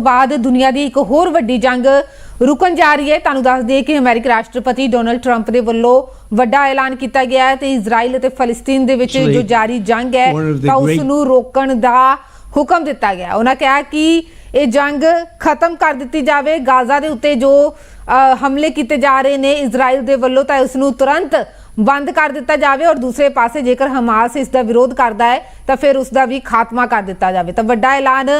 ਬਾਅਦ ਦੁਨੀਆ ਦੀ ਇੱਕ ਹੋਰ ਵੱਡੀ ਜੰਗ ਰੁਕਣ ਜਾ ਰਹੀ ਹੈ। ਤੁਹਾਨੂੰ ਦੱਸ ਦਈਏ ਕਿ ਅਮਰੀਕੀ ਰਾਸ਼ਟਰਪਤੀ ਡੋਨਲਡ ਟਰੰਪ ਦੇ ਵੱਲੋਂ ਵੱਡਾ ਐਲਾਨ ਕੀਤਾ ਗਿਆ ਹੈ ਤੇ ਇਜ਼ਰਾਈਲ ਅਤੇ ਫਲਸਤੀਨ ਦੇ ਵਿੱਚ ਜੋ ਜਾਰੀ ਜੰਗ ਹੈ ਤਾਂ ਉਸ ਨੂੰ ਰੋਕਣ ਦਾ ਹੁਕਮ ਦਿੱਤਾ ਗਿਆ। ਉਹਨਾਂ ਕਿਹਾ ਕਿ ਇਹ ਜੰਗ ਖਤਮ ਕਰ ਦਿੱਤੀ ਜਾਵੇ। ਗਾਜ਼ਾ ਦੇ ਉੱਤੇ ਜੋ ਹਮਲੇ ਕੀਤੇ ਜਾ ਰਹੇ ਨੇ ਇਜ਼ਰਾਈਲ ਦੇ ਵੱਲੋਂ ਤਾਂ ਇਸ ਨੂੰ ਤੁਰੰਤ ਬੰਦ ਕਰ ਦਿੱਤਾ ਜਾਵੇ ਔਰ ਦੂਸਰੇ ਪਾਸੇ ਜੇਕਰ ਹਮਾਸ ਇਸ ਦਾ ਵਿਰੋਧ ਕਰਦਾ ਹੈ ਤਾਂ ਫਿਰ ਉਸ ਦਾ ਵੀ ਖਾਤਮਾ ਕਰ ਦਿੱਤਾ ਜਾਵੇ। ਤਾਂ ਵੱਡਾ ਐਲਾਨ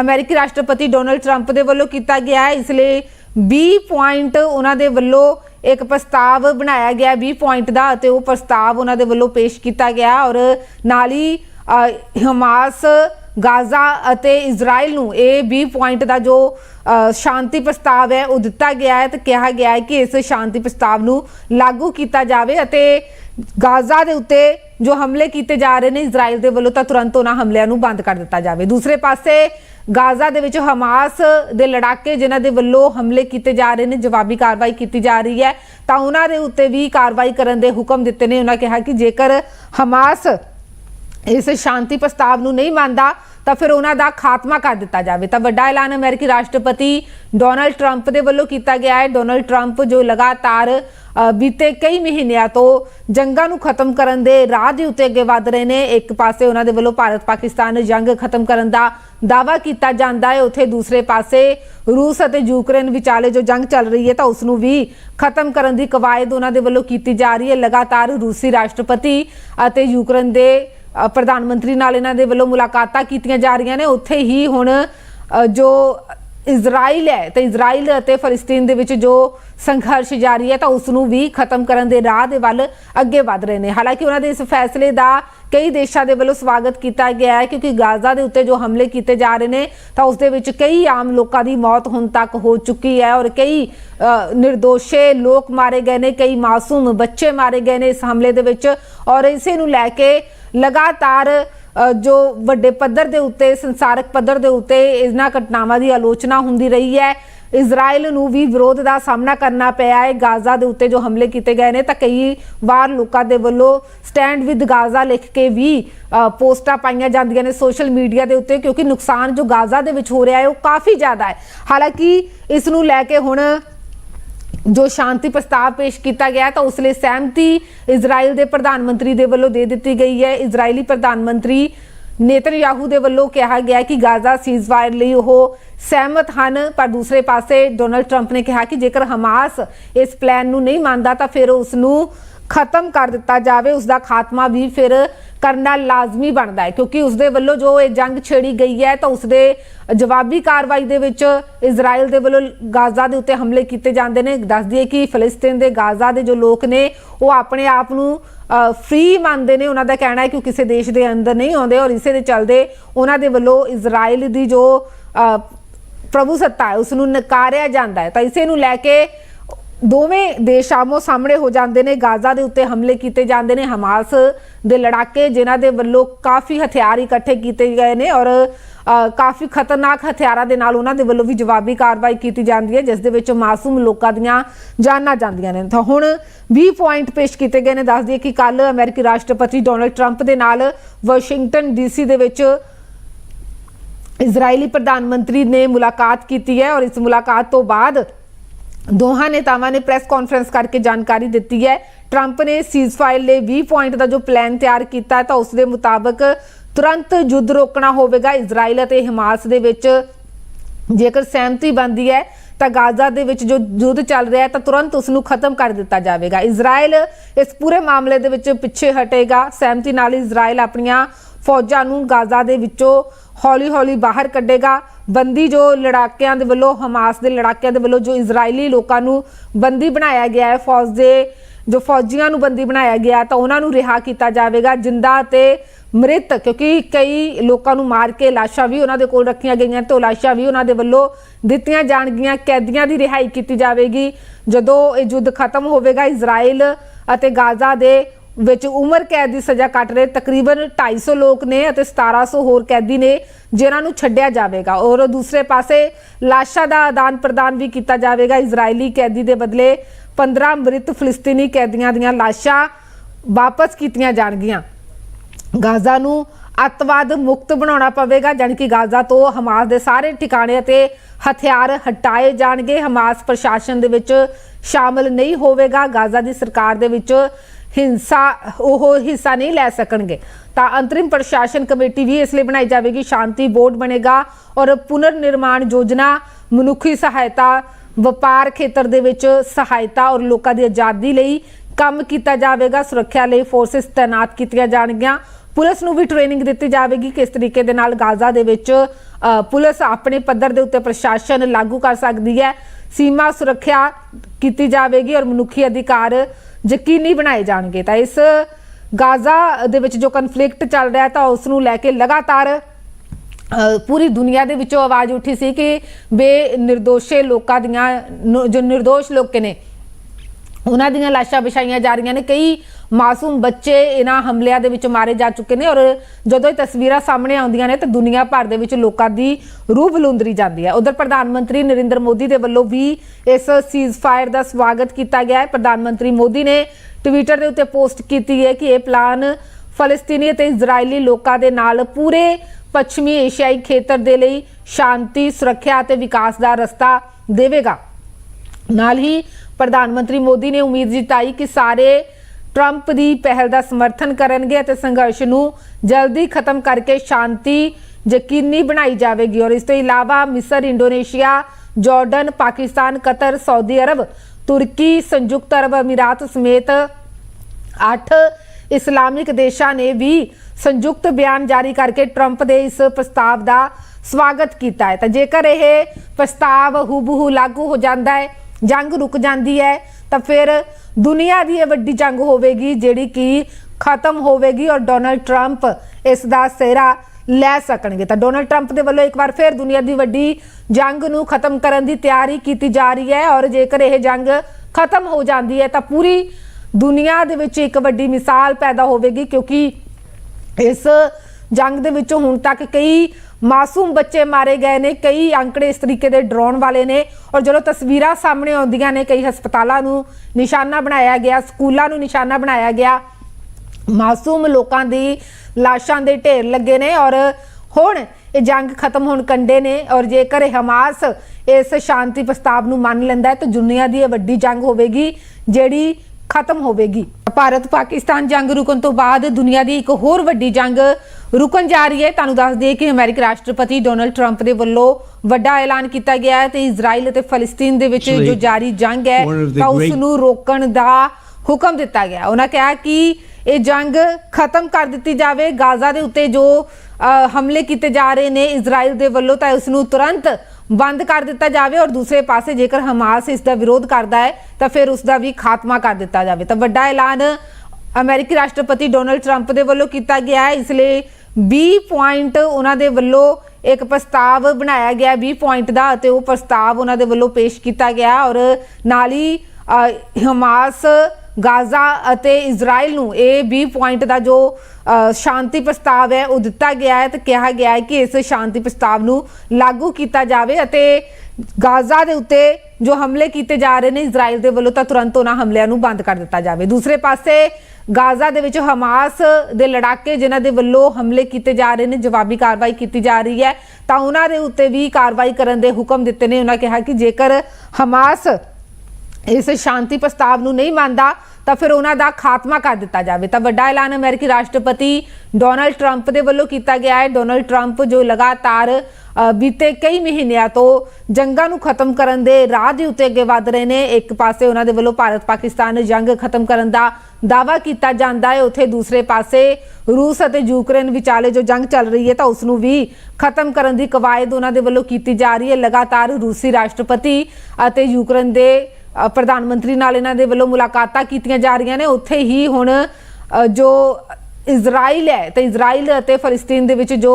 ਅਮਰੀਕੀ ਰਾਸ਼ਟਰਪਤੀ ਡੋਨਲਡ ਟਰੰਪ ਦੇ ਵੱਲੋਂ ਕੀਤਾ ਗਿਆ ਹੈ। ਇਸ ਲਈ 20 ਪੁਆਇੰਟ ਉਹਨਾਂ ਦੇ ਵੱਲੋਂ ਇੱਕ ਪ੍ਰਸਤਾਵ ਬਣਾਇਆ ਗਿਆ 20 ਪੁਆਇੰਟ ਦਾ ਅਤੇ ਉਹ ਪ੍ਰਸਤਾਵ ਉਹਨਾਂ ਦੇ ਵੱਲੋਂ ਪੇਸ਼ ਕੀਤਾ ਗਿਆ ਔਰ ਨਾਲ ਹੀ ਹਮਾਸ, ਗਾਜ਼ਾ ਅਤੇ ਇਜ਼ਰਾਈਲ ਨੂੰ ਇਹ 20 ਪੁਆਇੰਟ ਦਾ ਜੋ ਸ਼ਾਂਤੀ ਪ੍ਰਸਤਾਵ ਹੈ, ਉਹ ਦਿੱਤਾ ਗਿਆ ਹੈ ਤੇ ਕਿਹਾ ਗਿਆ ਹੈ ਕਿ ਇਸ ਸ਼ਾਂਤੀ ਪ੍ਰਸਤਾਵ ਨੂੰ ਲਾਗੂ ਕੀਤਾ ਜਾਵੇ ਅਤੇ ਗਾਜ਼ਾ ਦੇ ਉੱਤੇ ਜੋ ਹਮਲੇ ਕੀਤੇ ਜਾ ਰਹੇ ਨੇ ਇਜ਼ਰਾਈਲ ਦੇ ਵੱਲੋਂ ਤਾਂ ਤੁਰੰਤ ਉਹਨਾਂ ਹਮਲਿਆਂ ਨੂੰ ਬੰਦ ਕਰ ਦਿੱਤਾ ਜਾਵੇ। ਦੂਸਰੇ ਪਾਸੇ, ਗਾਜ਼ਾ ਦੇ ਵਿੱਚ ਹਮਾਸ ਦੇ ਲੜਾਕੇ ਜਿਨ੍ਹਾਂ ਦੇ ਵੱਲੋਂ ਹਮਲੇ ਕੀਤੇ ਜਾ ਰਹੇ ਨੇ, ਜਵਾਬੀ ਕਾਰਵਾਈ ਕੀਤੀ ਜਾ ਰਹੀ ਹੈ, ਤਾਂ ਉਹਨਾਂ ਦੇ ਉੱਤੇ ਵੀ ਕਾਰਵਾਈ ਕਰਨ ਦੇ ਹੁਕਮ ਦਿੱਤੇ ਨੇ। ਉਹਨਾਂ ਕਿਹਾ ਕਿ ਜੇਕਰ ਹਮਾਸ ਇਸ ਸ਼ਾਂਤੀ ਪ੍ਰਸਤਾਵ ਨੂੰ ਨਹੀਂ ਮੰਨਦਾ ਤਾਂ ਫਿਰ ਉਹਨਾਂ ਦਾ ਖਾਤਮਾ ਕਰ ਦਿੱਤਾ ਜਾਵੇ। ਤਾਂ ਵੱਡਾ ਐਲਾਨ ਅਮਰੀਕੀ ਰਾਸ਼ਟਰਪਤੀ ਡੋਨਲਡ ਟਰੰਪ ਦੇ ਵੱਲੋਂ ਕੀਤਾ ਗਿਆ ਹੈ। ਡੋਨਲਡ ਟਰੰਪ ਜੋ ਲਗਾਤਾਰ ਬੀਤੇ ਕਈ ਮਹੀਨਿਆਂ ਤੋਂ ਜੰਗਾਂ ਨੂੰ ਖਤਮ ਕਰਨ ਦੇ ਰਾਹ ਦੇ ਉੱਤੇ ਅੱਗੇ ਵਧ ਰਹੇ ਨੇ। ਇੱਕ ਪਾਸੇ ਉਹਨਾਂ ਦੇ ਵੱਲੋਂ ਭਾਰਤ ਪਾਕਿਸਤਾਨ ਜੰਗ ਖਤਮ ਕਰਨ ਦਾ ਦਾਵਾ ਕੀਤਾ ਜਾਂਦਾ ਹੈ। ਉੱਥੇ ਦੂਸਰੇ ਪਾਸੇ ਰੂਸ ਅਤੇ ਯੂਕਰੇਨ ਵਿਚਾਲੇ ਜੋ ਜੰਗ ਚੱਲ ਰਹੀ ਹੈ ਤਾਂ ਉਸ ਨੂੰ ਵੀ ਖਤਮ ਕਰਨ ਦੀ ਕਵਾਇਦ ਉਹਨਾਂ ਦੇ ਵੱਲੋਂ ਕੀਤੀ ਜਾ ਰਹੀ ਹੈ। ਲਗਾਤਾਰ ਰੂਸੀ ਰਾਸ਼ਟਰਪਤੀ ਅਤੇ ਯੂਕਰੇਨ ਦੇ ਪ੍ਰਧਾਨ ਮੰਤਰੀ ਨਾਲ ਇਹਨਾਂ ਦੇ ਵੱਲੋਂ ਮੁਲਾਕਾਤਾਂ ਕੀਤੀਆਂ ਜਾ ਰਹੀਆਂ ਨੇ। ਉੱਥੇ ਹੀ ਹੁਣ ਜੋ ਇਜ਼ਰਾਈਲ ਹੈ ਤੇ ਇਜ਼ਰਾਈਲ ਅਤੇ ਫਲਸਤੀਨ ਦੇ ਵਿੱਚ ਜੋ ਸੰਘਰਸ਼ ਜਾਰੀ ਹੈ ਤਾਂ ਉਸ ਨੂੰ ਵੀ ਖਤਮ ਕਰਨ ਦੇ ਰਾਹ ਦੇ ਵੱਲ ਅੱਗੇ ਵਧ ਰਹੇ ਨੇ। ਹਾਲਾਂਕਿ ਉਹਨਾਂ ਦੇ ਇਸ ਫੈਸਲੇ ਦਾ ਕਈ ਦੇਸ਼ਾਂ ਦੇ ਵੱਲੋਂ ਸਵਾਗਤ ਕੀਤਾ ਗਿਆ ਹੈ ਕਿਉਂਕਿ ਗਾਜ਼ਾ ਦੇ ਉੱਤੇ ਜੋ ਹਮਲੇ ਕੀਤੇ ਜਾ ਰਹੇ ਨੇ ਤਾਂ ਉਸ ਦੇ ਵਿੱਚ ਕਈ ਆਮ ਲੋਕਾਂ ਦੀ ਮੌਤ ਹੁਣ ਤੱਕ ਹੋ ਚੁੱਕੀ ਹੈ ਔਰ ਕਈ ਅ, ਨਿਰਦੋਸ਼ੇ ਲੋਕ ਮਾਰੇ ਗਏ ਨੇ ਕਈ ਮਾਸੂਮ ਬੱਚੇ ਮਾਰੇ ਗਏ ਨੇ ਇਸ ਹਮਲੇ ਦੇ ਵਿੱਚ। ਔਰ ਇਸੇ ਨੂੰ ਲੈ ਕੇ ਲਗਾਤਾਰ ਜੋ ਵੱਡੇ ਪੱਧਰ ਦੇ ਉੱਤੇ, ਸੰਸਾਰਕ ਪੱਧਰ ਦੇ ਉੱਤੇ ਇਹਨਾਂ ਘਟਨਾਵਾਂ ਦੀ ਆਲੋਚਨਾ ਹੁੰਦੀ ਰਹੀ ਹੈ ਇਜ਼ਰਾਈਲ ਨੂੰ ਵੀ ਵਿਰੋਧ ਦਾ ਸਾਹਮਣਾ ਕਰਨਾ ਪਿਆ ਹੈ। ਗਾਜ਼ਾ ਦੇ ਉੱਤੇ ਜੋ ਹਮਲੇ ਕੀਤੇ ਗਏ ਨੇ, ਤਾਂ ਕਈ ਵਾਰ ਲੋਕਾਂ ਦੇ ਵੱਲੋਂ ਸਟੈਂਡ ਵਿਦ ਗਾਜ਼ਾ ਲਿਖ ਕੇ ਵੀ ਪੋਸਟਾਂ ਪਾਈਆਂ ਜਾਂਦੀਆਂ ਨੇ ਸੋਸ਼ਲ ਮੀਡੀਆ ਦੇ ਉੱਤੇ, ਕਿਉਂਕਿ ਨੁਕਸਾਨ ਜੋ ਗਾਜ਼ਾ ਦੇ ਵਿੱਚ ਹੋ ਰਿਹਾ ਹੈ, ਉਹ ਕਾਫੀ ਜ਼ਿਆਦਾ ਹੈ। ਹਾਲਾਂਕਿ, ਇਸ ਨੂੰ ਲੈ ਕੇ ਹੁਣ ਜੋ ਸ਼ਾਂਤੀ ਪ੍ਰਸਤਾਵ ਪੇਸ਼ ਕੀਤਾ ਗਿਆ ਤਾਂ ਉਸ ਲਈ ਸਹਿਮਤੀ ਇਜ਼ਰਾਈਲ ਦੇ ਪ੍ਰਧਾਨ ਮੰਤਰੀ ਦੇ ਵੱਲੋਂ ਦੇ ਦਿੱਤੀ ਗਈ ਹੈ। ਇਜ਼ਰਾਈਲੀ ਪ੍ਰਧਾਨ ਮੰਤਰੀ ਨੇਤਨਯਾਹੂ ਦੇ ਵੱਲੋਂ ਕਿਹਾ ਗਿਆ ਕਿ ਗਾਜ਼ਾ ਸੀਜ਼ਫਾਇਰ ਲਈ ਉਹ ਸਹਿਮਤ ਹਨ, ਪਰ ਦੂਸਰੇ ਪਾਸੇ ਡੋਨਲਡ ਟਰੰਪ ਨੇ ਕਿਹਾ ਕਿ ਜੇਕਰ ਹਮਾਸ ਇਸ ਪਲਾਨ ਨੂੰ ਨਹੀਂ ਮੰਨਦਾ ਤਾਂ ਫਿਰ ਉਸ ਨੂੰ ਖਤਮ ਕਰ ਦਿੱਤਾ ਜਾਵੇ। ਉਸ ਦਾ ਖਾਤਮਾ ਵੀ ਫਿਰ ਕਰਨਾ ਲਾਜ਼ਮੀ ਬਣਦਾ ਹੈ। ਕਿਉਂਕਿ ਉਸ ਦੇ ਵੱਲੋਂ ਜੋ ਇਹ ਜੰਗ ਛੇੜੀ ਗਈ ਹੈ, ਤਾਂ ਉਸ ਦੇ ਜਵਾਬੀ ਕਾਰਵਾਈ ਦੇ ਵਿੱਚ ਇਜ਼ਰਾਈਲ ਦੇ ਵੱਲੋਂ ਗਾਜ਼ਾ ਦੇ ਉੱਤੇ ਹਮਲੇ ਕੀਤੇ ਜਾਂਦੇ ਨੇ। ਦੱਸ ਦਈਏ ਕਿ ਫਲਸਤੀਨ ਦੇ ਗਾਜ਼ਾ ਦੇ ਜੋ ਲੋਕ ਨੇ, ਉਹ ਆਪਣੇ ਆਪ ਨੂੰ ਫ੍ਰੀ ਮੰਨਦੇ ਨੇ। ਉਹਨਾਂ ਦਾ ਕਹਿਣਾ ਹੈ ਕਿ ਉਹ ਕਿਸੇ ਦੇਸ਼ ਦੇ ਅੰਦਰ ਨਹੀਂ ਆਉਂਦੇ ਔਰ ਇਸੇ ਦੇ ਚੱਲਦੇ ਉਹਨਾਂ ਦੇ ਵੱਲੋਂ ਇਜ਼ਰਾਈਲ ਦੀ ਜੋ ਪ੍ਰਭੂ ਸੱਤਾ ਹੈ ਉਸ ਨੂੰ ਨਕਾਰਿਆ ਜਾਂਦਾ ਹੈ। ਤਾਂ ਇਸੇ ਨੂੰ ਲੈ ਕੇ ਦੋਵੇਂ ਦੇਸ਼ ਆਮੋ ਸਾਹਮਣੇ ਹੋ ਜਾਂਦੇ ਨੇ, ਗਾਜ਼ਾ ਦੇ ਉੱਤੇ ਹਮਲੇ ਕੀਤੇ ਜਾਂਦੇ ਨੇ, ਹਮਾਸ ਦੇ ਲੜਾਕੇ, ਜਿਨ੍ਹਾਂ ਦੇ ਵੱਲੋਂ ਕਾਫੀ ਹਥਿਆਰ ਇਕੱਠੇ ਕੀਤੇ ਗਏ ਨੇ ਔਰ ਕਾਫੀ ਖਤਰਨਾਕ ਹਥਿਆਰਾਂ ਦੇ ਨਾਲ ਉਹਨਾਂ ਦੇ ਵੱਲੋਂ ਵੀ ਜਵਾਬੀ ਕਾਰਵਾਈ ਕੀਤੀ ਜਾਂਦੀ ਹੈ, ਜਿਸ ਦੇ ਵਿੱਚ ਮਾਸੂਮ ਲੋਕਾਂ ਦੀਆਂ ਜਾਨਾਂ ਜਾਂਦੀਆਂ ਨੇ। ਤਾਂ ਹੁਣ 20 ਪੁਆਇੰਟ ਪੇਸ਼ ਕੀਤੇ ਗਏ ਨੇ। ਦੱਸ ਦਈਏ ਕਿ ਕੱਲ ਅਮਰੀਕੀ ਰਾਸ਼ਟਰਪਤੀ ਡੋਨਲਡ ਟਰੰਪ ਦੇ ਨਾਲ ਵਾਸ਼ਿੰਗਟਨ ਡੀਸੀ ਦੇ ਵਿੱਚ ਇਜ਼ਰਾਈਲੀ ਪ੍ਰਧਾਨ ਮੰਤਰੀ ਨੇ ਮੁਲਾਕਾਤ ਕੀਤੀ ਹੈ ਔਰ ਇਸ ਮੁਲਾਕਾਤ ਤੋਂ ਬਾਅਦ ਦੋਹਾਂ ਨੇਤਾਵਾਂ ਨੇ ਪ੍ਰੈਸ ਕਾਨਫਰੰਸ ਕਰਕੇ ਜਾਣਕਾਰੀ ਦਿੱਤੀ ਹੈ। ਟਰੰਪ ਨੇ ਸੀਜ਼ਫਾਇਰ ਲਈ 20 ਪੁਆਇੰਟ ਦਾ ਜੋ ਪਲਾਨ ਤਿਆਰ ਕੀਤਾ ਹੈ, ਤਾਂ ਉਸ ਦੇ ਮੁਤਾਬਕ ਤੁਰੰਤ ਯੁੱਧ ਰੋਕਣਾ ਹੋਵੇਗਾ ਇਜ਼ਰਾਈਲ ਅਤੇ ਹਮਾਸ ਦੇ ਵਿੱਚ। ਜੇਕਰ ਸਹਿਮਤੀ ਬਣਦੀ ਹੈ, ਤਾਂ ਗਾਜ਼ਾ ਦੇ ਵਿੱਚ ਜੋ ਯੁੱਧ ਚੱਲ ਰਿਹਾ ਹੈ, ਤਾਂ ਤੁਰੰਤ ਉਸ ਨੂੰ ਖਤਮ ਕਰ ਦਿੱਤਾ ਜਾਵੇਗਾ। ਇਜ਼ਰਾਈਲ ਇਸ ਪੂਰੇ ਮਾਮਲੇ ਦੇ ਵਿੱਚ ਪਿੱਛੇ ਹਟੇਗਾ। ਸਹਿਮਤੀ ਨਾਲ ਇਜ਼ਰਾਈਲ ਆਪਣੀਆਂ ਫੌਜਾਂ ਨੂੰ ਗਾਜ਼ਾ ਦੇ ਵਿੱਚੋਂ ਹੌਲੀ-ਹੌਲੀ ਬਾਹਰ ਕੱਢੇਗਾ। ਬੰਦੀ ਜੋ ਲੜਾਕਿਆਂ ਦੇ ਵੱਲੋਂ, ਹਮਾਸ ਦੇ ਲੜਾਕਿਆਂ ਦੇ ਵੱਲੋਂ, ਜੋ ਇਜ਼ਰਾਈਲੀ ਲੋਕਾਂ ਨੂੰ ਬੰਦੀ ਬਣਾਇਆ ਗਿਆ ਹੈ, ਫੌਜ ਦੇ, ਜੋ ਫੌਜੀਆਂ ਨੂੰ ਬੰਦੀ ਬਣਾਇਆ ਗਿਆ, ਤਾਂ ਉਹਨਾਂ ਨੂੰ ਰਿਹਾ ਕੀਤਾ ਜਾਵੇਗਾ। ਜਿੰਦਾ ਤੇ ਮ੍ਰਿਤ, ਕਿਉਂਕਿ ਕਈ ਲੋਕਾਂ ਨੂੰ ਮਾਰ ਕੇ ਲਾਸ਼ਾਂ ਵੀ ਉਹਨਾਂ ਦੇ ਕੋਲ ਰੱਖੀਆਂ ਗਈਆਂ ਤੇ ਉਹ ਲਾਸ਼ਾਂ ਵੀ ਉਹਨਾਂ ਦੇ ਵੱਲੋਂ ਦਿੱਤੀਆਂ ਜਾਣਗੀਆਂ। ਕੈਦੀਆਂ ਦੀ ਰਿਹਾਈ ਕੀਤੀ ਜਾਵੇਗੀ। ਜਦੋਂ ਇਹ ਯੁੱਧ ਖਤਮ ਹੋਵੇਗਾ, ਇਜ਼ਰਾਈਲ ਅਤੇ ਗਾਜ਼ਾ ਦੇ ਵਿੱਚ ਉਮਰ ਕੈਦ ਦੀ ਸਜ਼ਾ ਕੱਟ ਰਹੇ ਤਕਰੀਬਨ 250 ਲੋਕ ਨੇ ਅਤੇ 1700 ਹੋਰ ਕੈਦੀ ਨੇ, ਜਿਨ੍ਹਾਂ ਨੂੰ ਛੱਡਿਆ ਜਾਵੇਗਾ। ਔਰ ਦੂਸਰੇ ਪਾਸੇ ਲਾਸ਼ਾਂ ਦਾ ਆਦਾਨ ਪ੍ਰਦਾਨ ਵੀ ਕੀਤਾ ਜਾਵੇਗਾ। ਇਜ਼ਰਾਈਲੀ ਕੈਦੀ ਦੇ ਬਦਲੇ 15 ਮ੍ਰਿਤ ਫਲਸਤੀਨੀ ਕੈਦੀਆਂ ਦੀਆਂ ਲਾਸ਼ਾਂ ਵਾਪਸ ਕੀਤੀਆਂ ਜਾਣਗੀਆਂ। ਗਾਜ਼ਾ ਨੂੰ ਅੱਤਵਾਦ ਮੁਕਤ ਬਣਾਉਣਾ ਪਵੇਗਾ, ਜਾਣੀ ਕਿ ਗਾਜ਼ਾ ਤੋਂ ਹਮਾਸ ਦੇ ਸਾਰੇ ਟਿਕਾਣੇ ਅਤੇ ਹਥਿਆਰ ਹਟਾਏ ਜਾਣਗੇ। ਹਮਾਸ ਪ੍ਰਸ਼ਾਸਨ ਦੇ ਵਿੱਚ ਸ਼ਾਮਲ ਨਹੀਂ ਹੋਵੇਗਾ। ਗਾਜ਼ਾ ਦੀ ਸਰਕਾਰ ਦੇ ਵਿੱਚ ਹਿੰਸਾ, ਉਹ ਹਿੱਸਾ ਨਹੀਂ ਲੈ ਸਕਣਗੇ। ਤਾਂ ਅੰਤਰਿਮ ਪ੍ਰਸ਼ਾਸਨ ਕਮੇਟੀ ਵੀ ਇਸ ਲਈ ਬਣਾਈ ਜਾਵੇਗੀ, ਸ਼ਾਂਤੀ ਬੋਰਡ ਬਣੇਗਾ ਔਰ ਪੁਨਰ ਨਿਰਮਾਣ ਯੋਜਨਾ, ਮਨੁੱਖੀ ਸਹਾਇਤਾ, ਵਪਾਰ ਖੇਤਰ ਦੇ ਵਿੱਚ ਸਹਾਇਤਾ ਔਰ ਲੋਕਾਂ ਦੀ ਆਜ਼ਾਦੀ ਲਈ ਕੰਮ ਕੀਤਾ ਜਾਵੇਗਾ, ਸੁਰੱਖਿਆ ਲਈ ਫੋਰਸਸ ਤਾਇਨਾਤ ਕੀਤੀਆਂ ਜਾਣਗੀਆਂ। ਪੁਲਿਸ ਨੂੰ ਵੀ ਟ੍ਰੇਨਿੰਗ ਦਿੱਤੀ ਜਾਵੇਗੀ, ਕਿਸ ਤਰੀਕੇ ਦੇ ਨਾਲ ਗਾਜ਼ਾ ਦੇ ਵਿੱਚ ਪੁਲਿਸ ਆਪਣੇ ਪੱਧਰ ਦੇ ਉੱਤੇ ਪ੍ਰਸ਼ਾਸਨ ਲਾਗੂ ਕਰ ਸਕਦੀ ਹੈ। ਸੀਮਾ ਸੁਰੱਖਿਆ ਕੀਤੀ ਜਾਵੇਗੀ ਔਰ ਮਨੁੱਖੀ ਅਧਿਕਾਰ ਯਕੀਨੀ ਬਣਾਏ ਜਾਣਗੇ। ਤਾਂ ਇਸ ਗਾਜ਼ਾ ਦੇ ਵਿੱਚ ਜੋ ਕਨਫਲਿਕਟ ਚੱਲ ਰਿਹਾ ਤਾਂ ਉਸ ਨੂੰ ਲੈ ਕੇ ਲਗਾਤਾਰ ਪੂਰੀ ਦੁਨੀਆ ਦੇ ਵਿੱਚੋਂ ਆਵਾਜ਼ ਉੱਠੀ ਸੀ ਕਿ ਬੇ ਨਿਰਦੋਸ਼ੇ ਲੋਕਾਂ ਦੀਆਂ, ਨ- ਜੋ ਨਿਰਦੋਸ਼ ਲੋਕ ਨੇ ਉਹਨਾਂ ਦੀਆਂ ਲਾਸ਼ਾਂ ਵਿਛਾਈਆਂ ਜਾ ਰਹੀਆਂ ਨੇ। ਕਈ ਮਾਸੂਮ ਬੱਚੇ ਇਹਨਾਂ ਹਮਲਿਆਂ ਦੇ ਵਿੱਚ ਮਾਰੇ ਜਾ ਚੁੱਕੇ ਨੇ ਔਰ ਜਦੋਂ ਇਹ ਤਸਵੀਰਾਂ ਸਾਹਮਣੇ ਆਉਂਦੀਆਂ ਨੇ ਤਾਂ ਦੁਨੀਆ ਭਰ ਦੇ ਵਿੱਚ ਲੋਕਾਂ ਦੀ ਰੂਹ ਬਲੁੰਦਰੀ ਜਾਂਦੀ ਹੈ। ਉਧਰ ਪ੍ਰਧਾਨ ਮੰਤਰੀ ਨਰਿੰਦਰ ਮੋਦੀ ਦੇ ਵੱਲੋਂ ਵੀ ਇਸ ਸੀਜ਼ਫਾਇਰ ਦਾ ਸਵਾਗਤ ਕੀਤਾ ਗਿਆ ਹੈ। ਪ੍ਰਧਾਨ ਮੰਤਰੀ ਮੋਦੀ ਨੇ ਟਵਿੱਟਰ ਦੇ ਉੱਤੇ ਪੋਸਟ ਕੀਤੀ ਹੈ ਕਿ ਇਹ ਪਲਾਨ ਫਲਸਤੀਨੀ ਅਤੇ ਇਜ਼ਰਾਈਲੀ ਲੋਕਾਂ ਦੇ ਨਾਲ ਪੂਰੇ ਪੱਛਮੀ ਏਸ਼ੀਆਈ ਖੇਤਰ ਦੇ ਲਈ ਸ਼ਾਂਤੀ, ਸੁਰੱਖਿਆ ਅਤੇ ਵਿਕਾਸ ਦਾ ਰਸਤਾ ਦੇਵੇਗਾ। ਨਾਲ ਹੀ ਪ੍ਰਧਾਨ ਮੰਤਰੀ ਮੋਦੀ ਨੇ ਉਮੀਦ ਜਤਾਈ ਕਿ ਸਾਰੇ ਟਰੰਪ ਦੀ ਪਹਿਲ ਦਾ ਸਮਰਥਨ ਕਰਨਗੇ ਅਤੇ ਸੰਘਰਸ਼ ਨੂੰ ਜਲਦੀ ਖਤਮ ਕਰਕੇ ਸ਼ਾਂਤੀ ਯਕੀਨੀ ਬਣਾਈ ਜਾਵੇਗੀ। ਔਰ ਇਸ ਤੋਂ ਇਲਾਵਾ ਮਿਸਰ, Indonesia, Jordan, Pakistan, Qatar, Saudi Arab, Turkey, ਸੰਯੁਕਤ ਅਰਬ ਅਮੀਰਾਤ ਸਮੇਤ ਅੱਠ ਇਸਲਾਮਿਕ ਦੇਸ਼ਾਂ ਨੇ ਵੀ ਸੰਯੁਕਤ ਬਿਆਨ ਜਾਰੀ ਕਰਕੇ ਟਰੰਪ ਦੇ ਇਸ ਪ੍ਰਸਤਾਵ ਦਾ ਸਵਾਗਤ ਕੀਤਾ ਹੈ। ਤਾਂ ਜੇਕਰ ਇਹ ਪ੍ਰਸਤਾਵ ਹੂਬਹੂ ਲਾਗੂ ਹੋ ਜਾਂਦਾ ਹੈ ਜੰਗ ਰੁਕ ਜਾਂਦੀ ਹੈ, ਤਾਂ ਫਿਰ ਦੁਨੀਆ ਦੀ ਇਹ ਵੱਡੀ ਜੰਗ ਹੋਵੇਗੀ, ਜਿਹੜੀ ਕਿ ਖਤਮ ਹੋਵੇਗੀ ਔਰ ਡੋਨਲਡ ਟਰੰਪ ਇਸ ਦਾ ਸਿਹਰਾ ਲੈ ਸਕਣਗੇ। ਤਾਂ ਡੋਨਲਡ ਟਰੰਪ ਦੇ ਵੱਲੋਂ ਇੱਕ ਵਾਰ ਫਿਰ ਦੁਨੀਆ ਦੀ ਵੱਡੀ ਜੰਗ ਨੂੰ ਖਤਮ ਕਰਨ ਦੀ ਤਿਆਰੀ ਕੀਤੀ ਜਾ ਰਹੀ ਹੈ ਔਰ ਜੇਕਰ ਇਹ ਜੰਗ ਖਤਮ ਹੋ ਜਾਂਦੀ ਹੈ, ਤਾਂ ਪੂਰੀ ਦੁਨੀਆ ਦੇ ਵਿੱਚ ਇੱਕ ਵੱਡੀ ਮਿਸਾਲ ਪੈਦਾ ਹੋਵੇਗੀ ਕਿਉਂਕਿ ਇਸ ਜੰਗ ਦੇ ਵਿੱਚੋਂ ਹੁਣ ਤੱਕ ਕਈ ਮਾਸੂਮ ਬੱਚੇ ਮਾਰੇ ਗਏ ਨੇ, ਕਈ ਅੰਕੜੇ ਇਸ ਤਰੀਕੇ ਦੇ ਡਰਾਉਣ ਵਾਲੇ ਨੇ ਔਰ ਜਦੋਂ ਤਸਵੀਰਾਂ ਸਾਹਮਣੇ ਆਉਂਦੀਆਂ ਨੇ, ਕਈ ਹਸਪਤਾਲਾਂ ਨੂੰ ਨਿਸ਼ਾਨਾ ਬਣਾਇਆ ਗਿਆ, ਸਕੂਲਾਂ ਨੂੰ ਨਿਸ਼ਾਨਾ ਬਣਾਇਆ ਗਿਆ, ਮਾਸੂਮ ਲੋਕਾਂ ਦੀ ਲਾਸ਼ਾਂ ਦੇ ਢੇਰ ਲੱਗੇ ਨੇ ਔਰ ਹੁਣ ਇਹ ਜੰਗ ਖਤਮ ਹੋਣ ਕੰਡੇ ਨੇ ਔਰ ਜੇਕਰ ਇਹ ਹਮਾਸ ਇਸ ਸ਼ਾਂਤੀ ਪ੍ਰਸਤਾਵ ਨੂੰ ਮੰਨ ਲੈਂਦਾ ਹੈ, ਤਾਂ ਦੁਨੀਆ ਦੀ ਇਹ ਵੱਡੀ ਜੰਗ ਹੋਵੇਗੀ, ਜਿਹੜੀ ਖਤਮ ਹੋਵੇਗੀ। ਭਾਰਤ ਪਾਕਿਸਤਾਨ ਜੰਗ ਰੁਕਣ ਤੋਂ ਬਾਅਦ ਦੁਨੀਆ ਦੀ ਇੱਕ ਹੋਰ ਵੱਡੀ ਜੰਗ ਰੁਕਣ ਜਾ ਰਹੀ ਹੈ। ਤੁਹਾਨੂੰ ਦੱਸ ਦਈਏ ਕਿ ਅਮਰੀਕੀ ਰਾਸ਼ਟਰਪਤੀ ਡੋਨਲਡ ਟਰੰਪ ਦੇ ਵੱਲੋਂ ਵੱਡਾ ਐਲਾਨ ਕੀਤਾ ਗਿਆ ਹੈ ਤੇ ਇਜ਼ਰਾਈਲ ਅਤੇ ਫਲਸਤੀਨ ਦੇ ਵਿੱਚ ਜੋ ਜਾਰੀ ਜੰਗ ਹੈ ਤਾਂ ਉਸ ਨੂੰ ਰੋਕਣ ਦਾ ਹੁਕਮ ਦਿੱਤਾ ਗਿਆ। ਉਹਨਾਂ ਕਿਹਾ ਕਿ ਇਹ ਜੰਗ ਖਤਮ ਕਰ ਦਿੱਤੀ ਜਾਵੇ। ਗਾਜ਼ਾ ਦੇ ਉੱਤੇ ਜੋ ਹਮਲੇ ਕੀਤੇ ਜਾ ਰਹੇ ਨੇ ਇਜ਼ਰਾਈਲ ਦੇ ਵੱਲੋਂ ਤਾਂ ਉਸ ਨੂੰ ਤੁਰੰਤ ਬੰਦ ਕਰ ਦਿੱਤਾ ਜਾਵੇ ਔਰ ਦੂਸਰੇ ਪਾਸੇ ਜੇਕਰ ਹਮਾਸ ਇਸ ਦਾ ਵਿਰੋਧ ਕਰਦਾ ਹੈ, ਤਾਂ ਫਿਰ ਉਸ ਦਾ ਵੀ ਖਾਤਮਾ ਕਰ ਦਿੱਤਾ ਜਾਵੇ। ਤਾਂ ਵੱਡਾ ਐਲਾਨ ਅਮਰੀਕੀ ਰਾਸ਼ਟਰਪਤੀ ਡੋਨਲਡ ਟਰੰਪ ਦੇ ਵੱਲੋਂ ਕੀਤਾ ਗਿਆ ਹੈ। ਇਸ ਲਈ 20 ਪੁਆਇੰਟ ਉਹਨਾਂ ਦੇ ਵੱਲੋਂ ਇੱਕ ਪ੍ਰਸਤਾਵ ਬਣਾਇਆ ਗਿਆ 20 ਪੁਆਇੰਟ ਦਾ ਅਤੇ ਉਹ ਪ੍ਰਸਤਾਵ ਉਹਨਾਂ ਦੇ ਵੱਲੋਂ ਪੇਸ਼ ਕੀਤਾ ਗਿਆ ਔਰ ਨਾਲ ਹੀ ਹਮਾਸ ਗਾਜ਼ਾ ਅਤੇ ਇਜ਼ਰਾਈਲ ਨੂੰ ਇਹ 20 ਪੁਆਇੰਟ ਦਾ ਜੋ ਸ਼ਾਂਤੀ ਪ੍ਰਸਤਾਵ ਹੈ, ਉਹ ਦਿੱਤਾ ਗਿਆ ਹੈ ਤੇ ਕਿਹਾ ਗਿਆ ਹੈ ਕਿ ਇਸ ਸ਼ਾਂਤੀ ਪ੍ਰਸਤਾਵ ਨੂੰ ਲਾਗੂ ਕੀਤਾ ਜਾਵੇ ਅਤੇ ਗਾਜ਼ਾ ਦੇ ਉੱਤੇ ਜੋ ਹਮਲੇ ਕੀਤੇ ਜਾ ਰਹੇ ਨੇ, ਇਜ਼ਰਾਈਲ ਦੇ ਵੱਲੋਂ ਤਾਂ ਤੁਰੰਤ ਉਹਨਾਂ ਹਮਲਿਆਂ ਨੂੰ ਬੰਦ ਕਰ ਦਿੱਤਾ ਜਾਵੇ। ਦੂਸਰੇ ਪਾਸੇ, ਗਾਜ਼ਾ ਦੇ ਵਿੱਚ ਹਮਾਸ ਦੇ ਲੜਾਕੇ ਜਿਨ੍ਹਾਂ ਦੇ ਵੱਲੋਂ ਹਮਲੇ ਕੀਤੇ ਜਾ ਰਹੇ ਨੇ, ਜਵਾਬੀ ਕਾਰਵਾਈ ਕੀਤੀ ਜਾ ਰਹੀ ਹੈ, ਤਾਂ ਉਹਨਾਂ ਦੇ ਉੱਤੇ ਵੀ ਕਾਰਵਾਈ ਕਰਨ ਦੇ ਹੁਕਮ ਦਿੱਤੇ ਨੇ। ਉਹਨਾਂ ਕਿਹਾ ਕਿ ਜੇਕਰ ਹਮਾਸ ਇਸ ਸ਼ਾਂਤੀ ਪ੍ਰਸਤਾਵ ਨੂੰ ਨਹੀਂ ਮੰਨਦਾ, ਤਾਂ ਫਿਰ ਉਹਨਾਂ ਦਾ ਖਾਤਮਾ ਕਰ ਦਿੱਤਾ ਜਾਵੇ। ਤਾਂ ਵੱਡਾ ਐਲਾਨ ਅਮਰੀਕੀ ਰਾਸ਼ਟਰਪਤੀ ਡੋਨਲਡ ਟਰੰਪ ਦੇ ਵੱਲੋਂ ਕੀਤਾ ਗਿਆ ਹੈ। ਡੋਨਲਡ ਟਰੰਪ ਜੋ ਲਗਾਤਾਰ ਬੀਤੇ ਕਈ ਮਹੀਨਿਆਂ ਤੋਂ ਜੰਗਾਂ ਨੂੰ ਖਤਮ ਕਰਨ ਦੇ ਰਾਹ ਦੇ ਉੱਤੇ ਅੱਗੇ ਵਧ ਰਹੇ ਨੇ, ਇੱਕ ਪਾਸੇ ਉਹਨਾਂ ਦੇ ਵੱਲੋਂ ਭਾਰਤ ਪਾਕਿਸਤਾਨ ਜੰਗ ਖਤਮ ਕਰਨ ਦਾ ਦਾਵਾ ਕੀਤਾ ਜਾਂਦਾ ਹੈ, ਉੱਥੇ ਦੂਸਰੇ ਪਾਸੇ ਰੂਸ ਅਤੇ ਯੂਕਰੇਨ ਵਿਚਾਲੇ ਜੋ ਜੰਗ ਚੱਲ ਰਹੀ ਹੈ, ਤਾਂ ਉਸ ਨੂੰ ਵੀ ਖਤਮ ਕਰਨ ਦੀ ਕਵਾਇਦ ਉਹਨਾਂ ਦੇ ਵੱਲੋਂ ਕੀਤੀ ਜਾ ਰਹੀ ਹੈ। ਲਗਾਤਾਰ ਰੂਸੀ ਰਾਸ਼ਟਰਪਤੀ ਅਤੇ ਯੂਕਰੇਨ ਦੇ ਪ੍ਰਧਾਨ ਮੰਤਰੀ ਨਾਲ ਇਹਨਾਂ ਦੇ ਵੱਲੋਂ ਮੁਲਾਕਾਤਾਂ ਕੀਤੀਆਂ ਜਾ ਰਹੀਆਂ ਨੇ। ਉੱਥੇ ਹੀ ਹੁਣ ਜੋ ਇਜ਼ਰਾਈਲ ਹੈ ਤੇ ਇਜ਼ਰਾਈਲ ਅਤੇ ਫਲਸਤੀਨ ਦੇ ਵਿੱਚ ਜੋ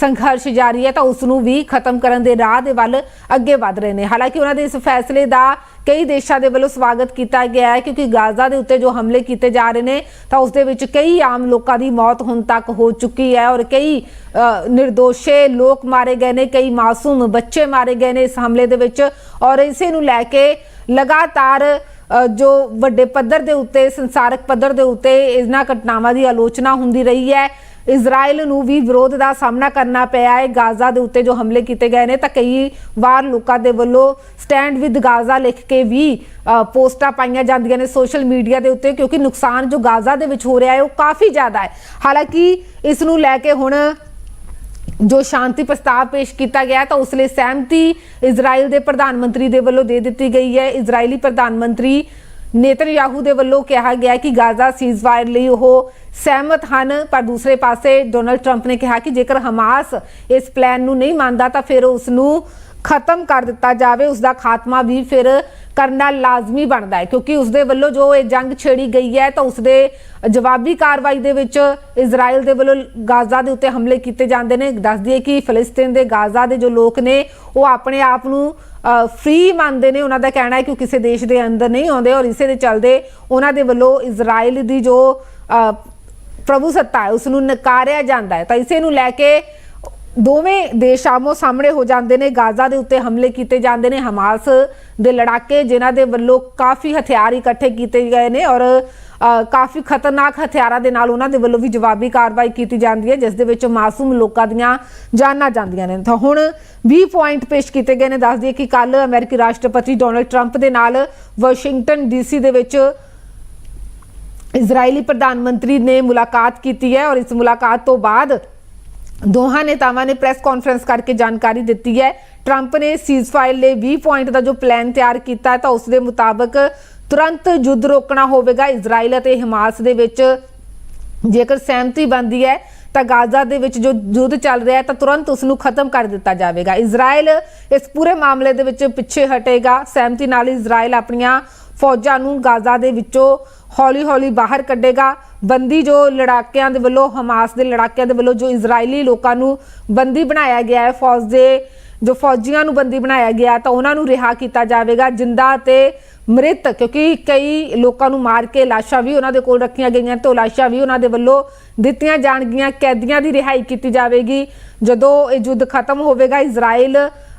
ਸੰਘਰਸ਼ ਜਾਰੀ ਹੈ ਤਾਂ ਉਸ ਨੂੰ ਵੀ ਖਤਮ ਕਰਨ ਦੇ ਰਾਹ ਦੇ ਵੱਲ ਅੱਗੇ ਵਧ ਰਹੇ ਨੇ। ਹਾਲਾਂਕਿ ਉਹਨਾਂ ਦੇ ਇਸ ਫੈਸਲੇ ਦਾ ਕਈ ਦੇਸ਼ਾਂ ਦੇ ਵੱਲੋਂ ਸਵਾਗਤ ਕੀਤਾ ਗਿਆ ਹੈ ਕਿਉਂਕਿ ਗਾਜ਼ਾ ਦੇ ਉੱਤੇ ਜੋ ਹਮਲੇ ਕੀਤੇ ਜਾ ਰਹੇ ਨੇ ਤਾਂ ਉਸ ਦੇ ਵਿੱਚ ਕਈ ਆਮ ਲੋਕਾਂ ਦੀ ਮੌਤ ਹੁਣ ਤੱਕ ਹੋ ਚੁੱਕੀ ਹੈ ਔਰ ਕਈ ਅ, ਨਿਰਦੋਸ਼ੇ ਲੋਕ ਮਾਰੇ ਗਏ ਨੇ ਕਈ ਮਾਸੂਮ ਬੱਚੇ ਮਾਰੇ ਗਏ ਨੇ ਇਸ ਹਮਲੇ ਦੇ ਵਿੱਚ ਔਰ ਇਸੇ ਨੂੰ ਲੈ ਕੇ ਲਗਾਤਾਰ ਜੋ ਵੱਡੇ ਪੱਧਰ ਦੇ ਉੱਤੇ, ਸੰਸਾਰਕ ਪੱਧਰ ਦੇ ਉੱਤੇ ਇਹਨਾਂ ਘਟਨਾਵਾਂ ਦੀ ਆਲੋਚਨਾ ਹੁੰਦੀ ਰਹੀ ਹੈ। ਇਜ਼ਰਾਈਲ ਨੂੰ ਵੀ ਵਿਰੋਧ ਦਾ ਸਾਹਮਣਾ ਕਰਨਾ ਪਿਆ ਹੈ। ਗਾਜ਼ਾ ਦੇ ਉੱਤੇ ਜੋ ਹਮਲੇ ਕੀਤੇ ਗਏ ਨੇ, ਤਾਂ ਕਈ ਵਾਰ ਲੋਕਾਂ ਦੇ ਵੱਲੋਂ ਸਟੈਂਡ ਵਿਦ ਗਾਜ਼ਾ ਲਿਖ ਕੇ ਵੀ ਪੋਸਟਾਂ ਪਾਈਆਂ ਜਾਂਦੀਆਂ ਨੇ ਸੋਸ਼ਲ ਮੀਡੀਆ ਦੇ ਉੱਤੇ, ਕਿਉਂਕਿ ਨੁਕਸਾਨ ਜੋ ਗਾਜ਼ਾ ਦੇ ਵਿੱਚ ਹੋ ਰਿਹਾ ਹੈ, ਉਹ ਕਾਫੀ ਜ਼ਿਆਦਾ ਹੈ। ਹਾਲਾਂਕਿ ਇਸ ਨੂੰ ਲੈ ਕੇ ਹੁਣ ਜੋ ਸ਼ਾਂਤੀ ਪ੍ਰਸਤਾਵ ਪੇਸ਼ ਕੀਤਾ ਗਿਆ ਤਾਂ ਉਸ ਲਈ ਸਹਿਮਤੀ ਇਜ਼ਰਾਈਲ ਦੇ ਪ੍ਰਧਾਨ ਮੰਤਰੀ ਦੇ ਵੱਲੋਂ ਦੇ ਦਿੱਤੀ ਗਈ ਹੈ। ਇਜ਼ਰਾਈਲੀ ਪ੍ਰਧਾਨ ਮੰਤਰੀ ਨੇਤਨਯਾਹੂ ਦੇ ਵੱਲੋਂ ਕਿਹਾ ਗਿਆ ਕਿ ਗਾਜ਼ਾ ਸੀਜ਼ਫਾਇਰ ਲਈ ਉਹ ਸਹਿਮਤ ਹਨ, ਪਰ ਦੂਸਰੇ ਪਾਸੇ ਡੋਨਲਡ ਟਰੰਪ ਨੇ ਕਿਹਾ ਕਿ ਜੇਕਰ ਹਮਾਸ ਇਸ ਪਲਾਨ ਨੂੰ ਨਹੀਂ ਮੰਨਦਾ ਤਾਂ ਫਿਰ ਉਸ ਨੂੰ ਖਤਮ ਕਰ ਦਿੱਤਾ ਜਾਵੇ ਉਸ ਦਾ ਖਾਤਮਾ ਵੀ ਫਿਰ ਕਰਨਾ ਲਾਜ਼ਮੀ ਬਣਦਾ ਹੈ। ਕਿਉਂਕਿ ਉਸ ਦੇ ਵੱਲੋਂ ਜੋ ਇਹ ਜੰਗ ਛੇੜੀ ਗਈ ਹੈ, ਤਾਂ ਉਸ ਦੇ ਜਵਾਬੀ ਕਾਰਵਾਈ ਦੇ ਵਿੱਚ ਇਜ਼ਰਾਈਲ ਦੇ ਵੱਲੋਂ ਗਾਜ਼ਾ ਦੇ ਉੱਤੇ ਹਮਲੇ ਕੀਤੇ ਜਾਂਦੇ ਨੇ। ਦੱਸ ਦਈਏ ਕਿ ਫਲਸਤੀਨ ਦੇ ਗਾਜ਼ਾ ਦੇ ਜੋ ਲੋਕ ਨੇ, ਉਹ ਆਪਣੇ ਆਪ ਨੂੰ ਫ੍ਰੀ ਮੰਨਦੇ ਨੇ। ਉਹਨਾਂ ਦਾ ਕਹਿਣਾ ਹੈ ਕਿ ਉਹ ਕਿਸੇ ਦੇਸ਼ ਦੇ ਅੰਦਰ ਨਹੀਂ ਆਉਂਦੇ ਔਰ ਇਸੇ ਦੇ ਚੱਲਦੇ ਉਹਨਾਂ ਦੇ ਵੱਲੋਂ ਇਜ਼ਰਾਈਲ ਦੀ ਜੋ ਪ੍ਰਭੂ ਸੱਤਾ ਹੈ ਉਸ ਨੂੰ ਨਕਾਰਿਆ ਜਾਂਦਾ ਹੈ। ਤਾਂ ਇਸੇ ਨੂੰ ਲੈ ਕੇ ਦੋਵੇਂ ਦੇਸ਼ ਆਮੋ ਸਾਹਮਣੇ ਹੋ ਜਾਂਦੇ ਨੇ, ਗਾਜ਼ਾ ਦੇ ਉੱਤੇ ਹਮਲੇ ਕੀਤੇ ਜਾਂਦੇ ਨੇ, ਹਮਾਸ ਦੇ ਲੜਾਕੇ, ਜਿਨ੍ਹਾਂ ਦੇ ਵੱਲੋਂ ਕਾਫੀ ਹਥਿਆਰ ਇਕੱਠੇ ਕੀਤੇ ਗਏ ਨੇ ਔਰ ਕਾਫੀ ਖਤਰਨਾਕ ਹਥਿਆਰਾਂ ਦੇ ਨਾਲ ਉਹਨਾਂ ਦੇ ਵੱਲੋਂ ਵੀ ਜਵਾਬੀ ਕਾਰਵਾਈ ਕੀਤੀ ਜਾਂਦੀ ਹੈ, ਜਿਸ ਦੇ ਵਿੱਚ ਮਾਸੂਮ ਲੋਕਾਂ ਦੀਆਂ ਜਾਨਾਂ ਜਾਂਦੀਆਂ ਨੇ। ਤਾਂ ਹੁਣ 20 ਪੁਆਇੰਟ ਪੇਸ਼ ਕੀਤੇ ਗਏ ਨੇ, ਦੱਸ ਦਈਏ ਕਿ ਕੱਲ ਅਮਰੀਕੀ ਰਾਸ਼ਟਰਪਤੀ ਡੋਨਲਡ ਟਰੰਪ ਦੇ ਨਾਲ ਵਾਸ਼ਿੰਗਟਨ ਡੀਸੀ ਦੇ ਵਿੱਚ ਇਜ਼ਰਾਈਲੀ ਪ੍ਰਧਾਨ ਮੰਤਰੀ ਨੇ ਮੁਲਾਕਾਤ ਕੀਤੀ ਹੈ ਔਰ ਇਸ ਮੁਲਾਕਾਤ ਤੋਂ ਬਾਅਦ ਦੋਹਾਂ ਨੇਤਾਵਾਂ ਨੇ ਪ੍ਰੈਸ ਕਾਨਫਰੰਸ ਕਰਕੇ ਜਾਣਕਾਰੀ ਦਿੱਤੀ ਹੈ। ਟਰੰਪ ਨੇ ਸੀਜ਼ਫਾਇਰ ਲਈ 20 ਪੁਆਇੰਟ ਦਾ ਜੋ ਪਲਾਨ ਤਿਆਰ ਕੀਤਾ ਹੈ, ਤਾਂ ਉਸ ਦੇ ਮੁਤਾਬਕ ਤੁਰੰਤ ਯੁੱਧ ਰੋਕਣਾ ਹੋਵੇਗਾ ਇਜ਼ਰਾਈਲ ਅਤੇ ਹਮਾਸ ਦੇ ਵਿੱਚ। ਜੇਕਰ ਸਹਿਮਤੀ ਬਣਦੀ ਹੈ, ਤਾਂ ਗਾਜ਼ਾ ਦੇ ਵਿੱਚ ਜੋ ਯੁੱਧ ਚੱਲ ਰਿਹਾ ਹੈ, ਤਾਂ ਤੁਰੰਤ ਉਸ ਨੂੰ ਖਤਮ ਕਰ ਦਿੱਤਾ ਜਾਵੇਗਾ। ਇਜ਼ਰਾਈਲ ਇਸ ਪੂਰੇ ਮਾਮਲੇ ਦੇ ਵਿੱਚ ਪਿੱਛੇ ਹਟੇਗਾ। ਸਹਿਮਤੀ ਨਾਲ ਇਜ਼ਰਾਈਲ ਆਪਣੀਆਂ ਫੌਜਾਂ ਨੂੰ ਗਾਜ਼ਾ ਦੇ ਵਿੱਚੋਂ ਹੌਲੀ-ਹੌਲੀ ਬਾਹਰ ਕੱਢੇਗਾ। ਬੰਦੀ ਜੋ ਲੜਾਕਿਆਂ ਦੇ ਵੱਲੋਂ, ਹਮਾਸ ਦੇ ਲੜਾਕਿਆਂ ਦੇ ਵੱਲੋਂ, ਜੋ ਇਜ਼ਰਾਈਲੀ ਲੋਕਾਂ ਨੂੰ ਬੰਦੀ ਬਣਾਇਆ ਗਿਆ ਹੈ, ਫੌਜ ਦੇ, ਜੋ ਫੌਜੀਆਂ ਨੂੰ ਬੰਦੀ ਬਣਾਇਆ ਗਿਆ ਤਾਂ ਉਹਨਾਂ ਨੂੰ ਰਿਹਾ ਕੀਤਾ ਜਾਵੇਗਾ। ਜਿੰਦਾ ਤੇ ਮ੍ਰਿਤ, ਕਿਉਂਕਿ ਕਈ ਲੋਕਾਂ ਨੂੰ ਮਾਰ ਕੇ ਲਾਸ਼ਾਂ ਵੀ ਉਹਨਾਂ ਦੇ ਕੋਲ ਰੱਖੀਆਂ ਗਈਆਂ ਤੇ ਉਹ ਲਾਸ਼ਾਂ ਵੀ ਉਹਨਾਂ ਦੇ ਵੱਲੋਂ ਦਿੱਤੀਆਂ ਜਾਣਗੀਆਂ। ਕੈਦੀਆਂ ਦੀ ਰਿਹਾਈ ਕੀਤੀ ਜਾਵੇਗੀ। ਜਦੋਂ ਇਹ ਯੁੱਧ ਖਤਮ ਹੋਵੇਗਾ, ਇਜ਼ਰਾਈਲ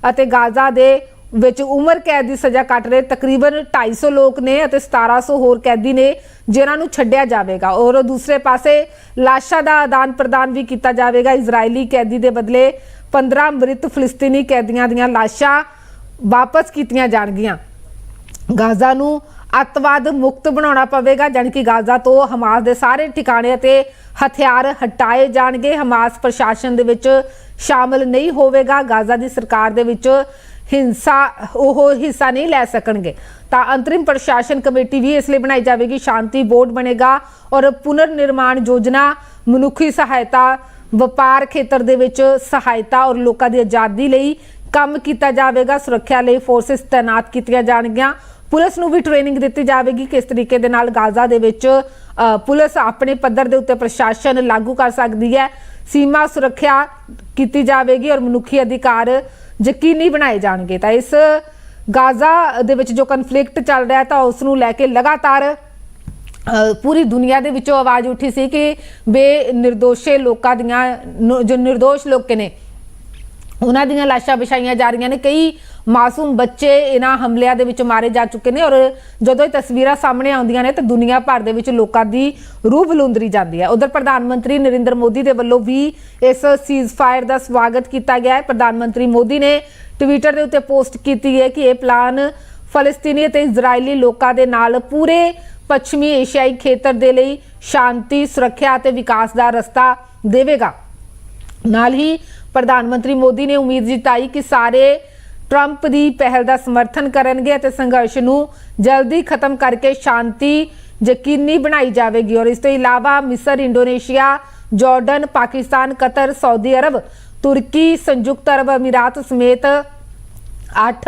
ਅਤੇ ਗਾਜ਼ਾ ਦੇ ਵਿੱਚ ਉਮਰ ਕੈਦ ਦੀ ਸਜ਼ਾ ਕੱਟ ਰਹੇ ਤਕਰੀਬਨ 250 ਲੋਕ ਨੇ ਅਤੇ 1700 ਹੋਰ ਕੈਦੀ ਨੇ, ਜਿਨ੍ਹਾਂ ਨੂੰ ਛੱਡਿਆ ਜਾਵੇਗਾ। ਔਰ ਦੂਸਰੇ ਪਾਸੇ ਲਾਸ਼ਾਂ ਦਾ ਆਦਾਨ ਪ੍ਰਦਾਨ ਵੀ ਕੀਤਾ ਜਾਵੇਗਾ। ਇਜ਼ਰਾਈਲੀ ਕੈਦੀ ਦੇ ਬਦਲੇ 15 ਮ੍ਰਿਤ ਫਲਸਤੀਨੀ ਕੈਦੀਆਂ ਦੀਆਂ ਲਾਸ਼ਾਂ ਵਾਪਸ ਕੀਤੀਆਂ ਜਾਣਗੀਆਂ। ਗਾਜ਼ਾ ਨੂੰ ਅੱਤਵਾਦ ਮੁਕਤ ਬਣਾਉਣਾ ਪਵੇਗਾ, ਜਾਣੀ ਕਿ ਗਾਜ਼ਾ ਤੋਂ ਹਮਾਸ ਦੇ ਸਾਰੇ ਠਿਕਾਣੇ ਅਤੇ ਹਥਿਆਰ ਹਟਾਏ ਜਾਣਗੇ। ਹਮਾਸ ਪ੍ਰਸ਼ਾਸਨ ਦੇ ਵਿੱਚ ਸ਼ਾਮਲ ਨਹੀਂ ਹੋਵੇਗਾ। ਗਾਜ਼ਾ ਦੀ ਸਰਕਾਰ ਦੇ ਵਿੱਚ ਹਿੰਸਾ, ਉਹ ਹਿੱਸਾ ਨਹੀਂ ਲੈ ਸਕਣਗੇ। ਤਾਂ ਅੰਤਰਿਮ ਪ੍ਰਸ਼ਾਸਨ ਕਮੇਟੀ ਵੀ ਇਸ ਲਈ ਬਣਾਈ ਜਾਵੇਗੀ, ਸ਼ਾਂਤੀ ਬੋਰਡ ਬਣੇਗਾ ਔਰ ਪੁਨਰ ਨਿਰਮਾਣ ਯੋਜਨਾ, ਮਨੁੱਖੀ ਸਹਾਇਤਾ, ਵਪਾਰ ਖੇਤਰ ਦੇ ਵਿੱਚ ਸਹਾਇਤਾ ਔਰ ਲੋਕਾਂ ਦੀ ਆਜ਼ਾਦੀ ਲਈ ਕੰਮ ਕੀਤਾ ਜਾਵੇਗਾ, ਸੁਰੱਖਿਆ ਲਈ ਫੋਰਸਸ ਤਾਇਨਾਤ ਕੀਤੀਆਂ ਜਾਣਗੀਆਂ। ਪੁਲਿਸ ਨੂੰ ਵੀ ਟ੍ਰੇਨਿੰਗ ਦਿੱਤੀ ਜਾਵੇਗੀ, ਕਿਸ ਤਰੀਕੇ ਦੇ ਨਾਲ ਗਾਜ਼ਾ ਦੇ ਵਿੱਚ ਪੁਲਿਸ ਆਪਣੇ ਪੱਧਰ ਦੇ ਉੱਤੇ ਪ੍ਰਸ਼ਾਸਨ ਲਾਗੂ ਕਰ ਸਕਦੀ ਹੈ। ਸੀਮਾ ਸੁਰੱਖਿਆ ਕੀਤੀ ਜਾਵੇਗੀ ਔਰ ਮਨੁੱਖੀ ਅਧਿਕਾਰ ਯਕੀਨੀ ਬਣਾਏ ਜਾਣਗੇ। ਤਾਂ ਇਸ ਗਾਜ਼ਾ ਦੇ ਵਿੱਚ ਜੋ ਕਨਫਲਿਕਟ ਚੱਲ ਰਿਹਾ ਤਾਂ ਉਸ ਨੂੰ ਲੈ ਕੇ ਲਗਾਤਾਰ ਪੂਰੀ ਦੁਨੀਆ ਦੇ ਵਿੱਚੋਂ ਆਵਾਜ਼ ਉੱਠੀ ਸੀ ਕਿ ਬੇ ਨਿਰਦੋਸ਼ੇ ਲੋਕਾਂ ਦੀਆਂ, ਨ- ਜੋ ਨਿਰਦੋਸ਼ ਲੋਕ ਨੇ ਉਹਨਾਂ ਦੀਆਂ ਲਾਸ਼ਾਂ ਵਿਛਾਈਆਂ ਜਾ ਰਹੀਆਂ ਨੇ। ਕਈ ਮਾਸੂਮ ਬੱਚੇ ਇਹਨਾਂ ਹਮਲਿਆਂ ਦੇ ਵਿੱਚ ਮਾਰੇ ਜਾ ਚੁੱਕੇ ਨੇ ਔਰ ਜਦੋਂ ਇਹ ਤਸਵੀਰਾਂ ਸਾਹਮਣੇ ਆਉਂਦੀਆਂ ਨੇ ਤਾਂ ਦੁਨੀਆ ਭਰ ਦੇ ਵਿੱਚ ਲੋਕਾਂ ਦੀ ਰੂਹ ਬਲੁੰਦਰੀ ਜਾਂਦੀ ਹੈ। ਉਧਰ ਪ੍ਰਧਾਨ ਮੰਤਰੀ ਨਰਿੰਦਰ ਮੋਦੀ ਦੇ ਵੱਲੋਂ ਵੀ ਇਸ ਸੀਜ਼ਫਾਇਰ ਦਾ ਸਵਾਗਤ ਕੀਤਾ ਗਿਆ ਹੈ। ਪ੍ਰਧਾਨ ਮੰਤਰੀ ਮੋਦੀ ਨੇ ਟਵਿੱਟਰ ਦੇ ਉੱਤੇ ਪੋਸਟ ਕੀਤੀ ਹੈ ਕਿ ਇਹ ਪਲਾਨ ਫਲਸਤੀਨੀ ਅਤੇ ਇਜ਼ਰਾਈਲੀ ਲੋਕਾਂ ਦੇ ਨਾਲ ਪੂਰੇ ਪੱਛਮੀ ਏਸ਼ੀਆਈ ਖੇਤਰ ਦੇ ਲਈ ਸ਼ਾਂਤੀ, ਸੁਰੱਖਿਆ ਅਤੇ ਵਿਕਾਸ ਦਾ ਰਸਤਾ ਦੇਵੇਗਾ। ਨਾਲ ਹੀ ਪ੍ਰਧਾਨ ਮੰਤਰੀ ਮੋਦੀ ਨੇ ਉਮੀਦ ਜਤਾਈ ਕਿ ਸਾਰੇ ਟਰੰਪ ਦੀ ਪਹਿਲ ਦਾ ਸਮਰਥਨ ਕਰਨਗੇ ਅਤੇ ਸੰਘਰਸ਼ ਨੂੰ ਜਲਦੀ ਖਤਮ ਕਰਕੇ ਸ਼ਾਂਤੀ ਯਕੀਨੀ ਬਣਾਈ ਜਾਵੇਗੀ। ਔਰ ਇਸ ਤੋਂ ਇਲਾਵਾ ਮਿਸਰ, Indonesia, Jordan, Pakistan, Qatar, Saudi Arab, Turkey, ਸੰਯੁਕਤ ਅਰਬ ਅਮੀਰਾਤ ਸਮੇਤ ਅੱਠ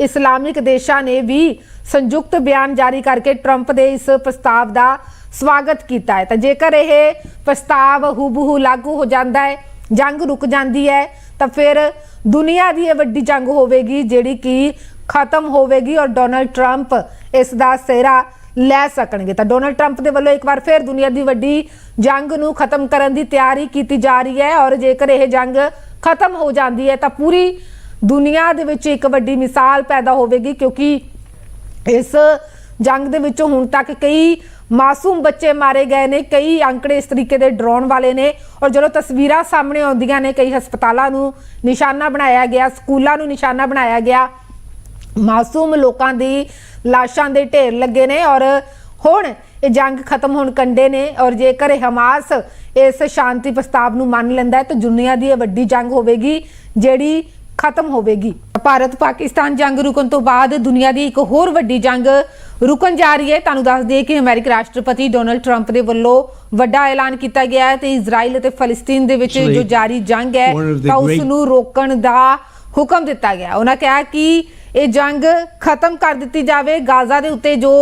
ਇਸਲਾਮਿਕ ਦੇਸ਼ਾਂ ਨੇ ਵੀ ਸੰਯੁਕਤ ਬਿਆਨ ਜਾਰੀ ਕਰਕੇ ਟਰੰਪ ਦੇ ਇਸ ਪ੍ਰਸਤਾਵ ਦਾ ਸਵਾਗਤ ਕੀਤਾ ਹੈ। ਤਾਂ ਜੇਕਰ ਇਹ ਪ੍ਰਸਤਾਵ ਹੂਬਹੂ ਲਾਗੂ ਹੋ ਜਾਂਦਾ ਹੈ ਜੰਗ ਰੁਕ ਜਾਂਦੀ ਹੈ, ਤਾਂ ਫਿਰ ਦੁਨੀਆ ਦੀ ਇਹ ਵੱਡੀ ਜੰਗ ਹੋਵੇਗੀ ਜਿਹੜੀ ਕਿ ਖਤਮ ਹੋਵੇਗੀ ਔਰ ਡੋਨਲਡ ਟਰੰਪ ਇਸ ਦਾ ਸਿਹਰਾ ਲੈ ਸਕਣਗੇ। ਤਾਂ ਡੋਨਲਡ ਟਰੰਪ ਦੇ ਵੱਲੋਂ ਇੱਕ ਵਾਰ ਫਿਰ ਦੁਨੀਆ ਦੀ ਵੱਡੀ ਜੰਗ ਨੂੰ ਖਤਮ ਕਰਨ ਦੀ ਤਿਆਰੀ ਕੀਤੀ ਜਾ ਰਹੀ ਹੈ ਔਰ ਜੇਕਰ ਇਹ ਜੰਗ ਖਤਮ ਹੋ ਜਾਂਦੀ ਹੈ, ਤਾਂ ਪੂਰੀ ਦੁਨੀਆ ਦੇ ਵਿੱਚ ਇੱਕ ਵੱਡੀ ਮਿਸਾਲ ਪੈਦਾ ਹੋਵੇਗੀ ਕਿਉਂਕਿ ਇਸ ਜੰਗ ਦੇ ਵਿੱਚੋਂ ਹੁਣ ਤੱਕ ਕਈ ਮਾਸੂਮ ਬੱਚੇ ਮਾਰੇ ਗਏ ਨੇ, ਕਈ ਅੰਕੜੇ ਇਸ ਤਰੀਕੇ ਦੇ ਡਰਾਉਣ ਵਾਲੇ ਨੇ ਔਰ ਜਦੋਂ ਤਸਵੀਰਾਂ ਸਾਹਮਣੇ ਆਉਂਦੀਆਂ ਨੇ, ਕਈ ਹਸਪਤਾਲਾਂ ਨੂੰ ਨਿਸ਼ਾਨਾ ਬਣਾਇਆ ਗਿਆ, ਸਕੂਲਾਂ ਨੂੰ ਨਿਸ਼ਾਨਾ ਬਣਾਇਆ ਗਿਆ, ਮਾਸੂਮ ਲੋਕਾਂ ਦੀ ਲਾਸ਼ਾਂ ਦੇ ਢੇਰ ਲੱਗੇ ਨੇ ਔਰ ਹੁਣ ਇਹ ਜੰਗ ਖਤਮ ਹੋਣ ਕੰਡੇ ਨੇ ਔਰ ਜੇਕਰ ਇਹ ਹਮਾਸ ਇਸ ਸ਼ਾਂਤੀ ਪ੍ਰਸਤਾਵ ਨੂੰ ਮੰਨ ਲੈਂਦਾ ਹੈ, ਤਾਂ ਦੁਨੀਆ ਦੀ ਇਹ ਵੱਡੀ ਜੰਗ ਹੋਵੇਗੀ, ਜਿਹੜੀ ਖਤਮ ਹੋਵੇਗੀ। ਭਾਰਤ ਪਾਕਿਸਤਾਨ ਜੰਗ ਰੁਕਣ ਤੋਂ ਬਾਅਦ ਦੁਨੀਆ ਦੀ ਇੱਕ ਹੋਰ ਵੱਡੀ ਜੰਗ ਰੁਕਣ ਜਾ ਰਹੀ ਹੈ। ਤੁਹਾਨੂੰ ਦੱਸ ਦਈਏ ਕਿ ਅਮਰੀਕੀ ਰਾਸ਼ਟਰਪਤੀ ਡੋਨਲਡ ਟਰੰਪ ਦੇ ਵੱਲੋਂ ਵੱਡਾ ਐਲਾਨ ਕੀਤਾ ਗਿਆ ਹੈ ਤੇ ਇਜ਼ਰਾਈਲ ਅਤੇ ਫਲਸਤੀਨ ਦੇ ਵਿੱਚ ਜੋ ਜਾਰੀ ਜੰਗ ਹੈ ਤਾਂ ਉਸ ਨੂੰ ਰੋਕਣ ਦਾ ਹੁਕਮ ਦਿੱਤਾ ਗਿਆ। ਉਹਨਾਂ ਕਿਹਾ ਕਿ ਇਹ ਜੰਗ ਖਤਮ ਕਰ ਦਿੱਤੀ ਜਾਵੇ। ਗਾਜ਼ਾ ਦੇ ਉੱਤੇ ਜੋ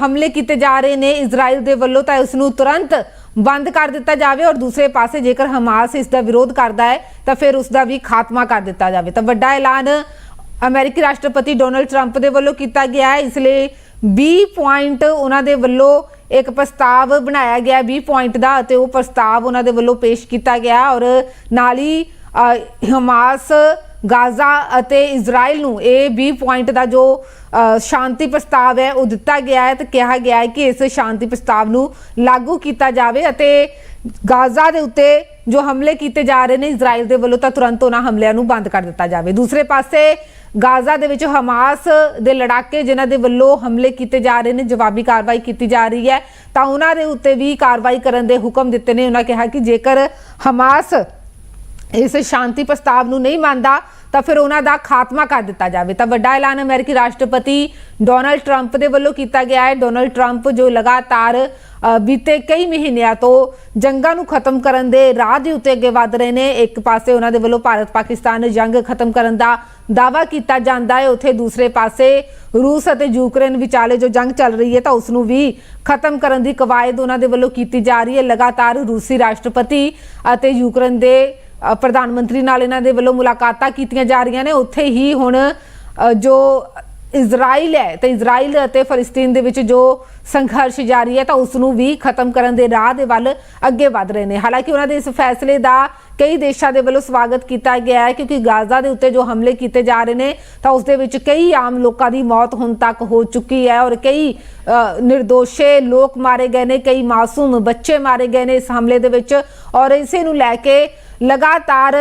ਹਮਲੇ ਕੀਤੇ ਜਾ ਰਹੇ ਨੇ ਇਜ਼ਰਾਈਲ ਦੇ ਵੱਲੋਂ ਤਾਂ ਉਸ ਨੂੰ ਤੁਰੰਤ ਬੰਦ ਕਰ ਦਿੱਤਾ ਜਾਵੇ ਔਰ ਦੂਸਰੇ ਪਾਸੇ ਜੇਕਰ ਹਮਾਸ ਇਸ ਦਾ ਵਿਰੋਧ ਕਰਦਾ ਹੈ, ਤਾਂ ਫਿਰ ਉਸ ਦਾ ਵੀ ਖਾਤਮਾ ਕਰ ਦਿੱਤਾ ਜਾਵੇ। ਤਾਂ ਵੱਡਾ ਐਲਾਨ ਅਮਰੀਕੀ ਰਾਸ਼ਟਰਪਤੀ ਡੋਨਲਡ ਟਰੰਪ ਦੇ ਵੱਲੋਂ ਕੀਤਾ ਗਿਆ ਹੈ। ਇਸ ਲਈ 20 ਪੁਆਇੰਟ ਉਹਨਾਂ ਦੇ ਵੱਲੋਂ ਇੱਕ ਪ੍ਰਸਤਾਵ ਬਣਾਇਆ ਗਿਆ। 20 ਪੁਆਇੰਟ ਦਾ ਅਤੇ ਉਹ ਪ੍ਰਸਤਾਵ ਉਹਨਾਂ ਦੇ ਵੱਲੋਂ ਪੇਸ਼ ਕੀਤਾ ਗਿਆ ਔਰ ਨਾਲ ਹੀ ਹਮਾਸ ਗਾਜ਼ਾ ਅਤੇ ਇਜ਼ਰਾਈਲ ਨੂੰ ਇਹ 20 ਪੁਆਇੰਟ ਦਾ ਜੋ ਸ਼ਾਂਤੀ ਪ੍ਰਸਤਾਵ ਹੈ, ਉਹ ਦਿੱਤਾ ਗਿਆ ਹੈ ਤੇ ਕਿਹਾ ਗਿਆ ਹੈ ਕਿ ਇਸ ਸ਼ਾਂਤੀ ਪ੍ਰਸਤਾਵ ਨੂੰ ਲਾਗੂ ਕੀਤਾ ਜਾਵੇ ਅਤੇ ਗਾਜ਼ਾ ਦੇ ਉੱਤੇ ਜੋ ਹਮਲੇ ਕੀਤੇ ਜਾ ਰਹੇ ਨੇ, ਇਜ਼ਰਾਈਲ ਦੇ ਵੱਲੋਂ ਤਾਂ ਤੁਰੰਤ ਉਹਨਾਂ ਹਮਲਿਆਂ ਨੂੰ ਬੰਦ ਕਰ ਦਿੱਤਾ ਜਾਵੇ। ਦੂਸਰੇ ਪਾਸੇ, ਗਾਜ਼ਾ ਦੇ ਵਿੱਚ ਹਮਾਸ ਦੇ ਲੜਾਕੇ ਜਿਨ੍ਹਾਂ ਦੇ ਵੱਲੋਂ ਹਮਲੇ ਕੀਤੇ ਜਾ ਰਹੇ ਨੇ, ਜਵਾਬੀ ਕਾਰਵਾਈ ਕੀਤੀ ਜਾ ਰਹੀ ਹੈ, ਤਾਂ ਉਹਨਾਂ ਦੇ ਉੱਤੇ ਵੀ ਕਾਰਵਾਈ ਕਰਨ ਦੇ ਹੁਕਮ ਦਿੱਤੇ ਨੇ। ਉਹਨਾਂ ਕਿਹਾ ਕਿ ਜੇਕਰ ਹਮਾਸ ਇਸ ਸ਼ਾਂਤੀ ਪ੍ਰਸਤਾਵ ਨੂੰ ਨਹੀਂ ਮੰਨਦਾ, ਤਾਂ ਫਿਰ ਉਹਨਾਂ ਦਾ ਖਾਤਮਾ ਕਰ ਦਿੱਤਾ ਜਾਵੇ। ਤਾਂ ਵੱਡਾ ਐਲਾਨ ਅਮਰੀਕੀ ਰਾਸ਼ਟਰਪਤੀ ਡੋਨਲਡ ਟਰੰਪ ਦੇ ਵੱਲੋਂ ਕੀਤਾ ਗਿਆ ਹੈ। ਡੋਨਲਡ ਟਰੰਪ ਜੋ ਲਗਾਤਾਰ ਬੀਤੇ ਕਈ ਮਹੀਨਿਆਂ ਤੋਂ ਜੰਗਾਂ ਨੂੰ ਖਤਮ ਕਰਨ ਦੇ ਰਾਹ ਦੇ ਉੱਤੇ ਅੱਗੇ ਵਧ ਰਹੇ ਨੇ, ਇੱਕ ਪਾਸੇ ਉਹਨਾਂ ਦੇ ਵੱਲੋਂ ਭਾਰਤ ਪਾਕਿਸਤਾਨ ਜੰਗ ਖਤਮ ਕਰਨ ਦਾ ਦਾਵਾ ਕੀਤਾ ਜਾਂਦਾ ਹੈ, ਉੱਥੇ ਦੂਸਰੇ ਪਾਸੇ ਰੂਸ ਅਤੇ ਯੂਕਰੇਨ ਵਿਚਾਲੇ ਜੋ ਜੰਗ ਚੱਲ ਰਹੀ ਹੈ, ਤਾਂ ਉਸ ਨੂੰ ਵੀ ਖਤਮ ਕਰਨ ਦੀ ਕਵਾਇਦ ਉਹਨਾਂ ਦੇ ਵੱਲੋਂ ਕੀਤੀ ਜਾ ਰਹੀ ਹੈ। ਲਗਾਤਾਰ ਰੂਸੀ ਰਾਸ਼ਟਰਪਤੀ ਅਤੇ ਯੂਕਰੇਨ ਦੇ ਪ੍ਰਧਾਨ ਮੰਤਰੀ ਨਾਲ ਇਹਨਾਂ ਦੇ ਵੱਲੋਂ ਮੁਲਾਕਾਤਾਂ ਕੀਤੀਆਂ ਜਾ ਰਹੀਆਂ ਨੇ। ਉੱਥੇ ਹੀ ਹੁਣ ਜੋ ਇਜ਼ਰਾਈਲ ਹੈ ਤੇ ਇਜ਼ਰਾਈਲ ਅਤੇ ਫਲਸਤੀਨ ਦੇ ਵਿੱਚ ਜੋ ਸੰਘਰਸ਼ ਜਾਰੀ ਹੈ ਤਾਂ ਉਸ ਨੂੰ ਵੀ ਖਤਮ ਕਰਨ ਦੇ ਰਾਹ ਦੇ ਵੱਲ ਅੱਗੇ ਵਧ ਰਹੇ ਨੇ। ਹਾਲਾਂਕਿ ਉਹਨਾਂ ਦੇ ਇਸ ਫੈਸਲੇ ਦਾ ਕਈ ਦੇਸ਼ਾਂ ਦੇ ਵੱਲੋਂ ਸਵਾਗਤ ਕੀਤਾ ਗਿਆ ਹੈ ਕਿਉਂਕਿ ਗਾਜ਼ਾ ਦੇ ਉੱਤੇ ਜੋ ਹਮਲੇ ਕੀਤੇ ਜਾ ਰਹੇ ਨੇ ਤਾਂ ਉਸ ਦੇ ਵਿੱਚ ਕਈ ਆਮ ਲੋਕਾਂ ਦੀ ਮੌਤ ਹੁਣ ਤੱਕ ਹੋ ਚੁੱਕੀ ਹੈ ਔਰ ਕਈ ਅ, ਨਿਰਦੋਸ਼ੇ ਲੋਕ ਮਾਰੇ ਗਏ ਨੇ ਕਈ ਮਾਸੂਮ ਬੱਚੇ ਮਾਰੇ ਗਏ ਨੇ ਇਸ ਹਮਲੇ ਦੇ ਵਿੱਚ ਔਰ ਇਸੇ ਨੂੰ ਲੈ ਕੇ ਲਗਾਤਾਰ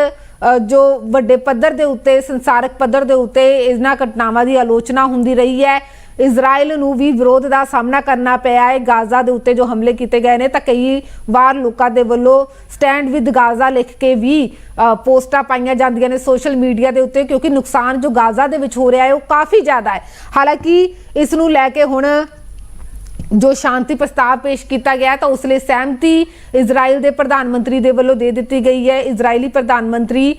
ਜੋ ਵੱਡੇ ਪੱਧਰ ਦੇ ਉੱਤੇ, ਸੰਸਾਰਕ ਪੱਧਰ ਦੇ ਉੱਤੇ ਇਹਨਾਂ ਘਟਨਾਵਾਂ ਦੀ ਆਲੋਚਨਾ ਹੁੰਦੀ ਰਹੀ ਹੈ। ਇਜ਼ਰਾਈਲ ਨੂੰ ਵੀ ਵਿਰੋਧ ਦਾ ਸਾਹਮਣਾ ਕਰਨਾ ਪਿਆ ਹੈ। ਗਾਜ਼ਾ ਦੇ ਉੱਤੇ ਜੋ ਹਮਲੇ ਕੀਤੇ ਗਏ ਨੇ ਤਾਂ ਕਈ ਵਾਰ ਲੋਕਾਂ ਦੇ ਵੱਲੋਂ ਸਟੈਂਡ ਵਿਦ ਗਾਜ਼ਾ ਲਿਖ ਕੇ ਵੀ ਪੋਸਟਾਂ ਪਾਈਆਂ ਜਾਂਦੀਆਂ ਨੇ ਸੋਸ਼ਲ ਮੀਡੀਆ ਦੇ ਉੱਤੇ ਕਿਉਂਕਿ ਨੁਕਸਾਨ ਜੋ ਗਾਜ਼ਾ ਦੇ ਵਿੱਚ ਹੋ ਰਿਹਾ ਹੈ ਉਹ ਕਾਫੀ ਜ਼ਿਆਦਾ ਹੈ। ਹਾਲਾਂਕਿ ਇਸ ਨੂੰ ਲੈ ਕੇ ਹੁਣ ਜੋ ਸ਼ਾਂਤੀ ਪ੍ਰਸਤਾਵ ਪੇਸ਼ ਕੀਤਾ ਗਿਆ ਤਾਂ ਉਸ ਲਈ ਸਹਿਮਤੀ ਇਜ਼ਰਾਈਲ ਦੇ ਪ੍ਰਧਾਨ ਮੰਤਰੀ ਦੇ ਵੱਲੋਂ ਦੇ ਦਿੱਤੀ ਗਈ ਹੈ। ਇਜ਼ਰਾਈਲੀ ਪ੍ਰਧਾਨ ਮੰਤਰੀ